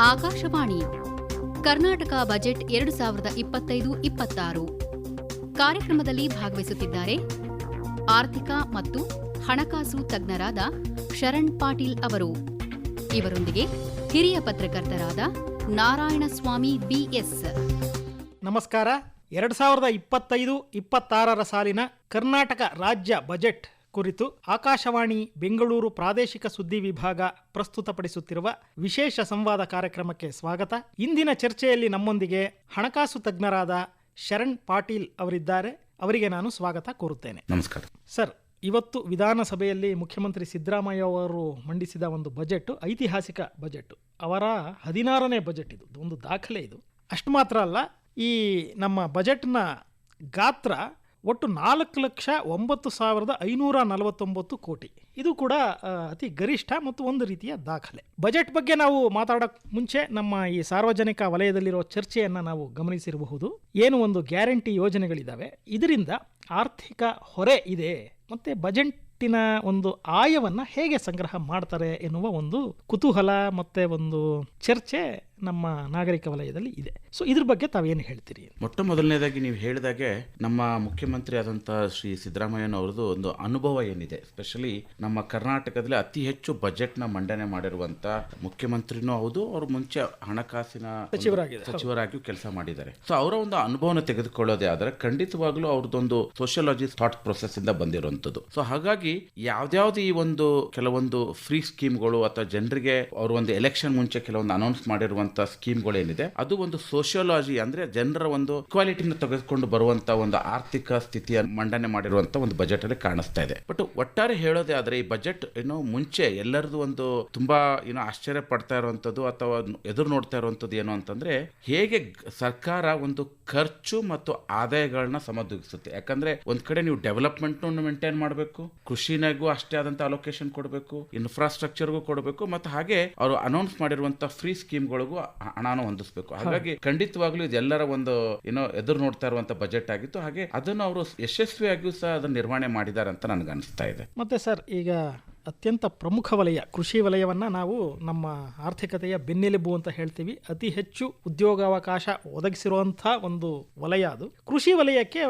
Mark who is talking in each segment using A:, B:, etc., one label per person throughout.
A: Akashvani Karnataka budget ಎರಡು ಸಾವಿರದ ಇಪ್ಪತ್ತೈದು ಇಪ್ಪತ್ತಾರು ಕಾರ್ಯಕ್ರಮದಲ್ಲಿ ಭಾಗವಹಿಸುತ್ತಿದ್ದಾರೆ ಆರ್ಥಿಕ ಮತ್ತು ಹಣಕಾಸು ತಜ್ಞರಾದ ಶರಣ್ ಪಾಟೀಲ್ ಅವರು. ಇವರೊಂದಿಗೆ ಹಿರಿಯ ಪತ್ರಕರ್ತರಾದ ನಾರಾಯಣಸ್ವಾಮಿ ಬಿಎಸ್.
B: ನಮಸ್ಕಾರ. ಎರಡು ಸಾವಿರದ ಇಪ್ಪತ್ತೈದು ಇಪ್ಪತ್ತಾರರ ಸಾಲಿನ ಕರ್ನಾಟಕ ರಾಜ್ಯ ಬಜೆಟ್ ಕುರಿತು ಆಕಾಶವಾಣಿ ಬೆಂಗಳೂರು ಪ್ರಾದೇಶಿಕ ಸುದ್ದಿ ವಿಭಾಗ ಪ್ರಸ್ತುತಪಡಿಸುತ್ತಿರುವ ವಿಶೇಷ ಸಂವಾದ ಕಾರ್ಯಕ್ರಮಕ್ಕೆ ಸ್ವಾಗತ. ಇಂದಿನ ಚರ್ಚೆಯಲ್ಲಿ ನಮ್ಮೊಂದಿಗೆ ಹಣಕಾಸು ತಜ್ಞರಾದ ಶರಣ್ ಪಾಟೀಲ್ ಅವರಿದ್ದಾರೆ. ಅವರಿಗೆ ನಾನು ಸ್ವಾಗತ ಕೋರುತ್ತೇನೆ.
C: ನಮಸ್ಕಾರ.
B: ಸರ್ ಇವತ್ತು ವಿಧಾನಸಭೆಯಲ್ಲಿ ಮುಖ್ಯಮಂತ್ರಿ ಸಿದ್ದರಾಮಯ್ಯ ಅವರು ಮಂಡಿಸಿದ ಒಂದು ಬಜೆಟ್ ಐತಿಹಾಸಿಕ ಬಜೆಟ್ ಅವರ ಹದಿನಾರನೇ ಬಜೆಟ್ ಇದು ಒಂದು ದಾಖಲೆ ಇದು. ಅಷ್ಟು ಮಾತ್ರ ಅಲ್ಲ ಈ ನಮ್ಮ ಬಜೆಟ್ನ ಗಾತ್ರ ಒಟ್ಟು ನಾಲ್ಕು ಲಕ್ಷ ಒಂಬತ್ತು ಸಾವಿರದ ಐನೂರ ನಲವತ್ತೊಂಬತ್ತು ಕೋಟಿ. ಇದು ಕೂಡ ಅತಿ ಗರಿಷ್ಠ ಮತ್ತು ಒಂದು ರೀತಿಯ ದಾಖಲೆ. ಬಜೆಟ್ ಬಗ್ಗೆ ನಾವು ಮಾತಾಡೋಕ್ಕೆ ಮುಂಚೆ ನಮ್ಮ ಈ ಸಾರ್ವಜನಿಕ ವಲಯದಲ್ಲಿರುವ ಚರ್ಚೆಯನ್ನು ನಾವು ಗಮನಿಸಿರಬಹುದು. ಏನು ಒಂದು ಗ್ಯಾರಂಟಿ ಯೋಜನೆಗಳಿದ್ದಾವೆ ಇದರಿಂದ ಆರ್ಥಿಕ ಹೊರೆ ಇದೆ. ಮತ್ತು ಬಜೆಟ್ಟಿನ ಒಂದು ಆಯವನ್ನು ಹೇಗೆ ಸಂಗ್ರಹ ಮಾಡ್ತಾರೆ ಎನ್ನುವ ಒಂದು ಕುತೂಹಲ ಮತ್ತು ಒಂದು ಚರ್ಚೆ ನಮ್ಮ ನಾಗರಿಕ ವಲಯದಲ್ಲಿ ಇದೆ. ಸೊ ಇದ್ರ ಬಗ್ಗೆ ತಾವೇನು ಹೇಳ್ತೀರಿ?
C: ಮೊಟ್ಟ ಮೊದಲನೇದಾಗಿ ನೀವು ಹೇಳಿದಾಗೆ ನಮ್ಮ ಮುಖ್ಯಮಂತ್ರಿ ಆದಂತಹ ಶ್ರೀ ಸಿದ್ದರಾಮಯ್ಯನವ್ರದ್ದು ಒಂದು ಅನುಭವ ಏನಿದೆ. ಸ್ಪೆಷಲಿ ನಮ್ಮ ಕರ್ನಾಟಕದಲ್ಲಿ ಅತಿ ಹೆಚ್ಚು ಬಜೆಟ್ನ ಮಂಡನೆ ಮಾಡಿರುವಂತ ಮುಖ್ಯಮಂತ್ರಿನೂ ಹೌದು ಅವರು ಮುಂಚೆ ಹಣಕಾಸಿನ. ಸಚಿವರಾಗಿಯೂ ಕೆಲಸ ಮಾಡಿದ್ದಾರೆ. ಸೊ ಅವರ ಒಂದು ಅನುಭವನ ತೆಗೆದುಕೊಳ್ಳೋದೇ ಆದರೆ ಖಂಡಿತವಾಗ್ಲೂ ಅವ್ರದ್ದೊಂದು ಸೋಷಿಯಾಲಜಿ ಥಾಟ್ ಪ್ರೊಸೆಸ್ ಇಂದ ಬಂದಿರುವಂತದ್ದು ಸೊ ಹಾಗಾಗಿ ಯಾವ್ದಾವ್ದು ಈ ಒಂದು ಕೆಲವೊಂದು ಫ್ರೀ ಸ್ಕೀಮ್ಗಳು ಅಥವಾ ಜನರಿಗೆ ಅವರು ಒಂದು ಎಲೆಕ್ಷನ್ ಮುಂಚೆ ಕೆಲವೊಂದು ಅನೌನ್ಸ್ ಮಾಡಿರುವಂತ ಸ್ಕೀಮ್ಗಳು ಏನಿದೆ ಅದು ಒಂದು ಸೋಷಿಯೋಲಾಜಿ ಅಂದ್ರೆ ಜನರ ಒಂದು ಕ್ವಾಲಿಟಿನ ತೆಗೆದುಕೊಂಡು ಬರುವಂತ ಒಂದು ಆರ್ಥಿಕ ಸ್ಥಿತಿಯ ಮಂಡನೆ ಮಾಡಿರುವಂತ ಒಂದು ಬಜೆಟ್ ಅಲ್ಲಿ ಕಾಣಿಸ್ತಾ ಇದೆ. ಬಟ್ ಒಟ್ಟಾರೆ ಹೇಳೋದೇ ಆದ್ರೆ ಈ ಬಜೆಟ್ ಏನೋ ಮುಂಚೆ ಎಲ್ಲರದು ಒಂದು ತುಂಬಾ ಏನೋ ಆಶ್ಚರ್ಯ ಪಡ್ತಾ ಇರುವಂತದ್ದು ಅಥವಾ ಎದುರು ನೋಡ್ತಾ ಇರುವಂತದ್ದು ಏನು ಅಂತಂದ್ರೆ ಹೇಗೆ ಸರ್ಕಾರ ಒಂದು ಖರ್ಚು ಮತ್ತು ಆದಾಯಗಳನ್ನ ಸಮದೂಗಿಸುತ್ತೆ. ಯಾಕಂದ್ರೆ ಒಂದ್ ಕಡೆ ನೀವು ಡೆವಲಪ್ಮೆಂಟ್ ಮೇಂಟೈನ್ ಮಾಡಬೇಕು, ಕೃಷಿನಾಗೂ ಅಷ್ಟೇ ಆದಂತ ಅಲೋಕೇಶನ್ ಕೊಡಬೇಕು ಇನ್ಫ್ರಾಸ್ಟ್ರಕ್ಚರ್ಗೂ ಕೊಡಬೇಕು, ಮತ್ತು ಹಾಗೆ ಅವರು ಅನೌನ್ಸ್ ಮಾಡಿರುವಂತ ಫ್ರೀ ಸ್ಕೀಮ್ಗಳಿಗೂ ಹಣನ ಹೊಂದಿಸ್ಬೇಕು. ಹಾಗಾಗಿ ಖಂಡಿತವಾಗ್ಲೂ ಇದೆಲ್ಲರ ಒಂದು ಏನೋ ಎದುರು ನೋಡ್ತಾ ಇರುವಂತ ಬಜೆಟ್ ಆಗಿತ್ತು. ಹಾಗೆ ಅದನ್ನು ಅವರು ಯಶಸ್ವಿಯಾಗಿಯೂ ಸಹ ಅದನ್ನು ನಿರ್ವಹಣೆ ಮಾಡಿದ್ದಾರೆ ಅಂತ ನನಗೆ ಅನಿಸ್ತಾ ಇದೆ.
B: ಮತ್ತೆ ಸರ್ ಈಗ ಅತ್ಯಂತ ಪ್ರಮುಖ ವಲಯ ಕೃಷಿ ವಲಯವನ್ನು ನಾವು ನಮ್ಮ ಆರ್ಥಿಕತೆಯ ಬೆನ್ನೆಲುಬು ಅಂತ ಹೇಳ್ತೀವಿ. ಅತಿ ಹೆಚ್ಚು ಉದ್ಯೋಗಾವಕಾಶ ಒದಗಿಸಿರುವಂಥ ಒಂದು ವಲಯ ಅದು. ಕೃಷಿ ವಲಯಕ್ಕೆ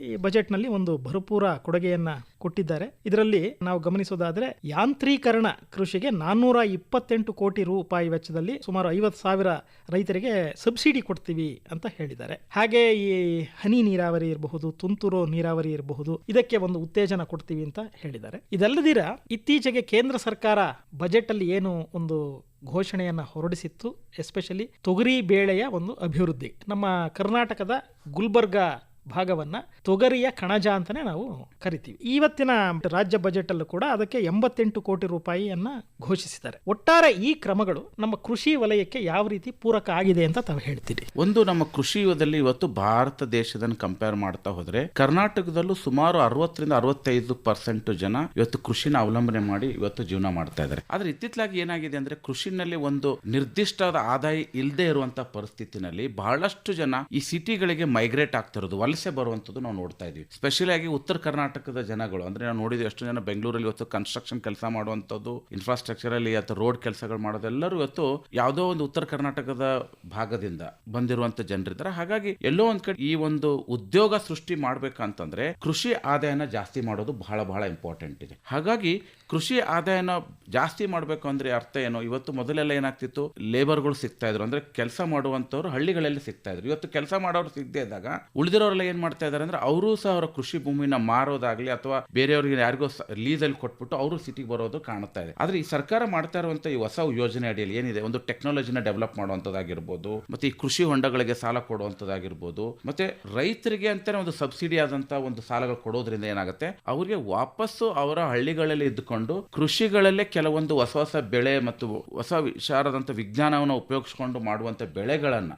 B: ಈ ಬಜೆಟ್ನಲ್ಲಿ ಒಂದು ಭರಪೂರ ಕೊಡುಗೆಯನ್ನು ಕೊಟ್ಟಿದ್ದಾರೆ. ಇದರಲ್ಲಿ ನಾವು ಗಮನಿಸೋದಾದರೆ, ಯಾಂತ್ರೀಕರಣ ಕೃಷಿಗೆ ನಾನ್ನೂರ ಇಪ್ಪತ್ತೆಂಟು ಕೋಟಿ ರೂಪಾಯಿ ವೆಚ್ಚದಲ್ಲಿ ಸುಮಾರು ಐವತ್ತು ಸಾವಿರ ರೈತರಿಗೆ ಸಬ್ಸಿಡಿ ಕೊಡ್ತೀವಿ ಅಂತ ಹೇಳಿದ್ದಾರೆ. ಹಾಗೆ ಈ ಹನಿ ನೀರಾವರಿ ಇರಬಹುದು, ತುಂತುರು ನೀರಾವರಿ ಇರಬಹುದು, ಇದಕ್ಕೆ ಒಂದು ಉತ್ತೇಜನ ಕೊಡ್ತೀವಿ ಅಂತ ಹೇಳಿದ್ದಾರೆ. ಇದಲ್ಲದಿರ ಇತ್ತೀಚೆಗೆ ಕೇಂದ್ರ ಸರ್ಕಾರ ಬಜೆಟ್ ಅಲ್ಲಿ ಏನು ಒಂದು ಘೋಷಣೆಯನ್ನ ಹೊರಡಿಸಿತ್ತು, ಎಸ್ಪೆಷಲಿ ತೊಗರಿ ಬೇಳೆಯ ಒಂದು ಅಭಿವೃದ್ಧಿ. ನಮ್ಮ ಕರ್ನಾಟಕದ ಗುಲ್ಬರ್ಗ ಭಾಗವನ್ನ ತೊಗರಿಯ ಕಣಜ ಅಂತಲೇ ನಾವು ಕರಿತೀವಿ. ಇವತ್ತಿನ ರಾಜ್ಯ ಬಜೆಟ್ ಅಲ್ಲೂ ಕೂಡ ಅದಕ್ಕೆ ಎಂಬತ್ತೆಂಟು ಕೋಟಿ ರೂಪಾಯಿಯನ್ನ ಘೋಷಿಸಿದ್ದಾರೆ. ಒಟ್ಟಾರೆ ಈ ಕ್ರಮಗಳು ನಮ್ಮ ಕೃಷಿ ವಲಯಕ್ಕೆ ಯಾವ ರೀತಿ ಪೂರಕ ಆಗಿದೆ ಅಂತ ತಾವು ಹೇಳ್ತೀರಿ?
C: ಒಂದು ನಮ್ಮ ಕೃಷಿಯಲ್ಲಿ ಇವತ್ತು ಭಾರತ ದೇಶದನ್ನು ಕಂಪೇರ್ ಮಾಡ್ತಾ ಹೋದ್ರೆ ಕರ್ನಾಟಕದಲ್ಲೂ ಸುಮಾರು ಅರವತ್ತರಿಂದ ಅರವತ್ತೈದು ಪರ್ಸೆಂಟ್ ಜನ ಇವತ್ತು ಕೃಷಿನ ಅವಲಂಬನೆ ಮಾಡಿ ಇವತ್ತು ಜೀವನ ಮಾಡ್ತಾ ಇದ್ದಾರೆ. ಆದ್ರೆ ಇತ್ತಿತ್ತಲಾಗಿ ಏನಾಗಿದೆ ಅಂದ್ರೆ ಕೃಷಿನಲ್ಲಿ ಒಂದು ನಿರ್ದಿಷ್ಟವಾದ ಆದಾಯ ಇಲ್ಲದೆ ಇರುವಂತಹ ಪರಿಸ್ಥಿತಿನಲ್ಲಿ ಬಹಳಷ್ಟು ಜನ ಈ ಸಿಟಿಗಳಿಗೆ ಮೈಗ್ರೇಟ್ ಆಗ್ತಿರೋದು ವಲಸೆ ಬರುವಂಥದ್ದು ನಾವು ನೋಡ್ತಾ ಇದ್ದೀವಿ. ಸ್ಪೆಷಲಿ ಆಗಿ ಉತ್ತರ ಕರ್ನಾಟಕದ ಜನಗಳು, ಅಂದ್ರೆ ನಾವು ನೋಡಿದ್ವಿ ಎಷ್ಟು ಜನ ಬೆಂಗಳೂರಲ್ಲಿ ಇವತ್ತು ಕನ್ಸ್ಟ್ರಕ್ಷನ್ ಕೆಲಸ ಮಾಡುವಂಥದ್ದು ಇನ್ಫ್ರಾಸ್ಟ್ರಕ್ಚರಲ್ಲಿ ಅಥವಾ ರೋಡ್ ಕೆಲಸಗಳು ಮಾಡೋದೆಲ್ಲರೂ ಇವತ್ತು ಯಾವುದೋ ಒಂದು ಉತ್ತರ ಕರ್ನಾಟಕದ ಭಾಗದಿಂದ ಬಂದಿರುವಂಥ ಜನರಿದ್ದಾರೆ ಹಾಗಾಗಿ ಎಲ್ಲೋ ಒಂದು ಕಡೆ ಈ ಒಂದು ಉದ್ಯೋಗ ಸೃಷ್ಟಿ ಮಾಡಬೇಕಂತಂದ್ರೆ ಕೃಷಿ ಆದಾಯನ ಜಾಸ್ತಿ ಮಾಡೋದು ಬಹಳ ಬಹಳ ಇಂಪಾರ್ಟೆಂಟ್ ಇದೆ. ಹಾಗಾಗಿ ಕೃಷಿ ಆದಾಯನ ಜಾಸ್ತಿ ಮಾಡಬೇಕು ಅಂದ್ರೆ ಅರ್ಥ ಏನು? ಇವತ್ತು ಮೊದಲೆಲ್ಲ ಏನಾಗ್ತಿತ್ತು? ಲೇಬರ್ಗಳು ಸಿಗ್ತಾ ಇದ್ರು. ಅಂದ್ರೆ ಕೆಲಸ ಮಾಡುವಂತವ್ರು ಹಳ್ಳಿಗಳಲ್ಲಿ ಸಿಗ್ತಾ ಇದ್ರು. ಇವತ್ತು ಕೆಲಸ ಮಾಡೋರು ಸಿಗದೇ ಇದ್ದಾಗ ಉಳಿದಿರೋರೆಲ್ಲ ಏನ್ ಮಾಡ್ತಾ ಇದ್ದಾರೆ ಅಂದ್ರೆ ಅವರು ಸಹ ಅವರ ಕೃಷಿ ಭೂಮಿನ ಮಾರೋದಾಗ್ಲಿ ಅಥವಾ ಬೇರೆಯವ್ರಿಗೆ ಯಾರಿಗೋ ಲೀಸಲ್ಲಿ ಕೊಟ್ಬಿಟ್ಟು ಅವರು ಸಿಟಿಗೆ ಬರೋದು ಕಾಣ್ತಾ ಇದೆ. ಆದ್ರೆ ಈ ಸರ್ಕಾರ ಮಾಡ್ತಾ ಇರುವಂತ ಈ ಹೊಸ ಯೋಜನೆ ಅಡಿಯಲ್ಲಿ ಏನಿದೆ? ಒಂದು ಟೆಕ್ನಾಲಜಿನ ಡೆವಲಪ್ ಮಾಡುವಂಥದ್ದಾಗಿರ್ಬೋದು, ಮತ್ತೆ ಈ ಕೃಷಿ ಹೊಂಡಗಳಿಗೆ ಸಾಲ ಕೊಡುವಂಥದ್ದಾಗಿರ್ಬೋದು, ಮತ್ತೆ ರೈತರಿಗೆ ಅಂತಾನೆ ಒಂದು ಸಬ್ಸಿಡಿ ಆದಂತ ಒಂದು ಸಾಲಗಳು ಕೊಡೋದ್ರಿಂದ ಏನಾಗುತ್ತೆ? ಅವರಿಗೆ ವಾಪಸ್ಸು ಅವರ ಹಳ್ಳಿಗಳಲ್ಲಿ ಇದ್ದುಕೊಂಡು ಕೃಷಿಗಳಲ್ಲೇ ಕೆಲವೊಂದು ಹೊಸ ಹೊಸ ಬೆಳೆ ಮತ್ತು ಹೊಸ ವಿಚಾರದಂತ ವಿಜ್ಞಾನವನ್ನು ಉಪಯೋಗಿಸ್ಕೊಂಡು ಮಾಡುವಂತ ಬೆಳೆಗಳನ್ನ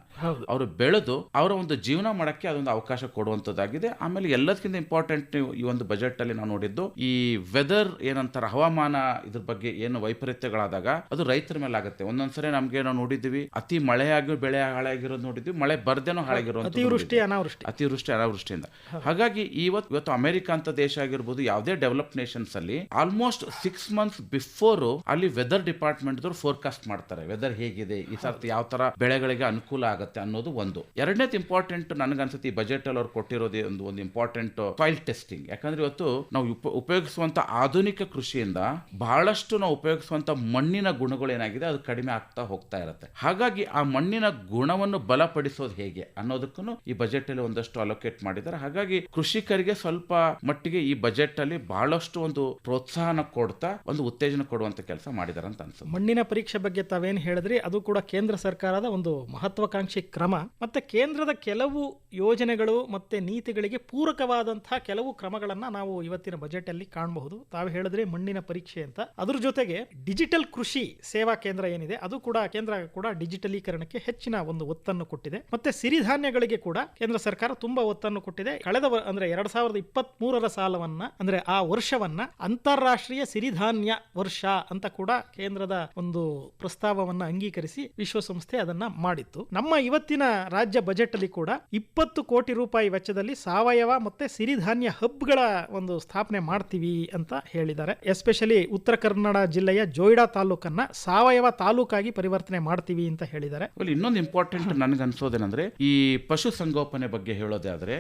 C: ಅವರು ಬೆಳೆದು ಅವರ ಒಂದು ಜೀವನ ಮಾಡಕ್ಕೆ ಅದೊಂದು ಅವಕಾಶ ಕೊಡುವಂತದ್ದಾಗಿದೆ. ಆಮೇಲೆ ಎಲ್ಲದಕ್ಕಿಂತ ಇಂಪಾರ್ಟೆಂಟ್ ಈ ಒಂದು ಬಜೆಟ್ ಅಲ್ಲಿ ನಾವು ನೋಡಿದ್ದು ಈ ವೆದರ್ ಏನಂತಾರ ಹವಾಮಾನ ಇದ್ರ ಬಗ್ಗೆ ಏನು ವೈಪರೀತ್ಯಗಳಾದಾಗ ಅದು ರೈತರ ಮೇಲೆ ಆಗುತ್ತೆ. ಒಂದೊಂದ್ಸರಿ ನಮ್ಗೆ ನಾವು ನೋಡಿದ್ವಿ ಅತಿ ಮಳೆಯಾಗಿ ಬೆಳೆ ಹಾಳಾಗಿರೋದು ನೋಡಿದ್ವಿ ಮಳೆ ಬರ್ದೇನೋ ಹಾಳಾಗಿರೋ
B: ಅತಿವೃಷ್ಟಿ ಅನಾವೃಷ್ಟಿ.
C: ಅತಿವೃಷ್ಟಿ ಅನಾವೃಷ್ಟಿಯಿಂದ. ಹಾಗಾಗಿ ಇವತ್ತು ಇವತ್ತು ಅಮೆರಿಕ ಅಂತ ದೇಶ ಆಗಿರ್ಬೋದು ಯಾವುದೇ ಡೆವಲಪ್ ನೇಷನ್ಸ್ ಅಲ್ಲಿ ಆಲ್ಮೋಸ್ಟ್ ಸಿಕ್ಸ್ ಮಂತ್ ಬಿಫೋರ್ ಅಲ್ಲಿ ವೆದರ್ ಡಿಪಾರ್ಟ್ಮೆಂಟ್ ದವರು ಫೋರ್ಕಾಸ್ಟ್ ಮಾಡ್ತಾರೆ. ವೆದರ್ ಹೇಗಿದೆ ಈ ಸರ್ತಿ ಯಾವ ತರ ಬೆಳೆಗಳಿಗೆ ಅನುಕೂಲ ಆಗುತ್ತೆ ಅನ್ನೋದು ಒಂದು. ಎರಡನೇದು ಇಂಪಾರ್ಟೆಂಟ್ ನನಗನ್ಸುತ್ತೆ ಈ ಬಜೆಟ್ ಅಲ್ಲಿ ಅವ್ರು ಕೊಟ್ಟಿರೋದೇ ಒಂದು ಒಂದು ಇಂಪಾರ್ಟೆಂಟ್ ಸಾಯಿಲ್ ಟೆಸ್ಟಿಂಗ್ ಯಾಕಂದ್ರೆ ಇವತ್ತು ನಾವು ಉಪ- ಉಪಯೋಗಿಸುವಂತ ಆಧುನಿಕ ಕೃಷಿಯಿಂದ ಬಹಳಷ್ಟು ನಾವು ಉಪಯೋಗಿಸುವಂತ ಮಣ್ಣಿನ ಗುಣಗಳು ಏನಾಗಿದೆ ಅದು ಕಡಿಮೆ ಆಗ್ತಾ ಹೋಗ್ತಾ ಇರುತ್ತೆ. ಹಾಗಾಗಿ ಆ ಮಣ್ಣಿನ ಗುಣವನ್ನು ಬಲಪಡಿಸೋದು ಹೇಗೆ ಅನ್ನೋದಕ್ಕೂ ಈ ಬಜೆಟ್ ಅಲ್ಲಿ ಒಂದಷ್ಟು ಅಲೋಕೇಟ್ ಮಾಡಿದ್ದಾರೆ. ಹಾಗಾಗಿ ಕೃಷಿಕರಿಗೆ ಸ್ವಲ್ಪ ಮಟ್ಟಿಗೆ ಈ ಬಜೆಟ್ ಅಲ್ಲಿ ಬಹಳಷ್ಟು ಒಂದು ಪ್ರೋತ್ಸಾಹನ ಕೊಡ್ತಾ ಒಂದು ಉತ್ತೇಜನ ಕೊಡುವಂತ ಕೆಲಸ ಮಾಡಿದಾರೆ ಅಂತ ಅನ್ಸುತ್ತೆ.
B: ಮಣ್ಣಿನ ಪರೀಕ್ಷೆ ಬಗ್ಗೆ ತಾವೇನು ಹೇಳಿದ್ರಿ? ಅದು ಕೂಡ ಕೇಂದ್ರ ಸರ್ಕಾರದ ಒಂದು ಮಹತ್ವಾಕಾಂಕ್ಷಿ ಕ್ರಮ. ಮತ್ತೆ ಕೇಂದ್ರದ ಕೆಲವು ಯೋಜನೆಗಳು ಮತ್ತೆ ನೀತಿಗಳಿಗೆ ಪೂರಕವಾದಂತಹ ಕೆಲವು ಕ್ರಮಗಳನ್ನ ನಾವು ಇವತ್ತಿನ ಬಜೆಟ್ ಅಲ್ಲಿ ಕಾಣಬಹುದು. ತಾವು ಹೇಳಿದ್ರೆ ಮಣ್ಣಿನ ಪರೀಕ್ಷೆ ಅಂತ. ಅದ್ರ ಜೊತೆಗೆ ಡಿಜಿಟಲ್ ಕೃಷಿ ಸೇವಾ ಕೇಂದ್ರ ಏನಿದೆ, ಅದು ಕೂಡ ಕೇಂದ್ರ ಕೂಡ ಡಿಜಿಟಲೀಕರಣಕ್ಕೆ ಹೆಚ್ಚಿನ ಒಂದು ಒತ್ತನ್ನು ಕೊಟ್ಟಿದೆ. ಮತ್ತೆ ಸಿರಿಧಾನ್ಯಗಳಿಗೆ ಕೂಡ ಕೇಂದ್ರ ಸರ್ಕಾರ ತುಂಬಾ ಒತ್ತನ್ನು ಕೊಟ್ಟಿದೆ. ಕಳೆದ ಅಂದ್ರೆ ಎರಡ್ ಸಾವಿರದ ಇಪ್ಪತ್ತ್ ಸಾಲವನ್ನ, ಅಂದ್ರೆ ಆ ವರ್ಷವನ್ನ ಅಂತಾರಾಷ್ಟ್ರೀಯ ಸಿರಿಧಾನ್ಯ ವರ್ಷ ಅಂತ ಕೂಡ ಕೇಂದ್ರದ ಒಂದು ಪ್ರಸ್ತಾವವನ್ನ ಅಂಗೀಕರಿಸಿ ವಿಶ್ವಸಂಸ್ಥೆ ಅದನ್ನ ಮಾಡಿತ್ತು. ನಮ್ಮ ಇವತ್ತಿನ ರಾಜ್ಯ ಬಜೆಟ್ ಅಲ್ಲಿ ಕೂಡ ಇಪ್ಪತ್ತು ಕೋಟಿ ರೂಪಾಯಿ ವೆಚ್ಚದಲ್ಲಿ ಸಾವಯವ ಮತ್ತೆ ಸಿರಿಧಾನ್ಯ ಹಬ್ಗಳ ಒಂದು ಸ್ಥಾಪನೆ ಮಾಡ್ತೀವಿ ಅಂತ ಹೇಳಿದ್ದಾರೆ. ಎಸ್ಪೆಷಲಿ ಉತ್ತರ ಕನ್ನಡ ಜಿಲ್ಲೆಯ ಜೋಯಿಡಾ ತಾಲೂಕನ್ನ ಸಾವಯವ ತಾಲೂಕಾಗಿ ಪರಿವರ್ತನೆ ಮಾಡ್ತೀವಿ ಅಂತ ಹೇಳಿದ್ದಾರೆ.
C: ಇನ್ನೊಂದು ಇಂಪಾರ್ಟೆಂಟ್ ನನಗೆ ಅನ್ಸೋದೇನಂದ್ರೆ ಈ ಪಶು ಸಂಗೋಪನೆ ಬಗ್ಗೆ ಹೇಳೋದಾದ್ರೆ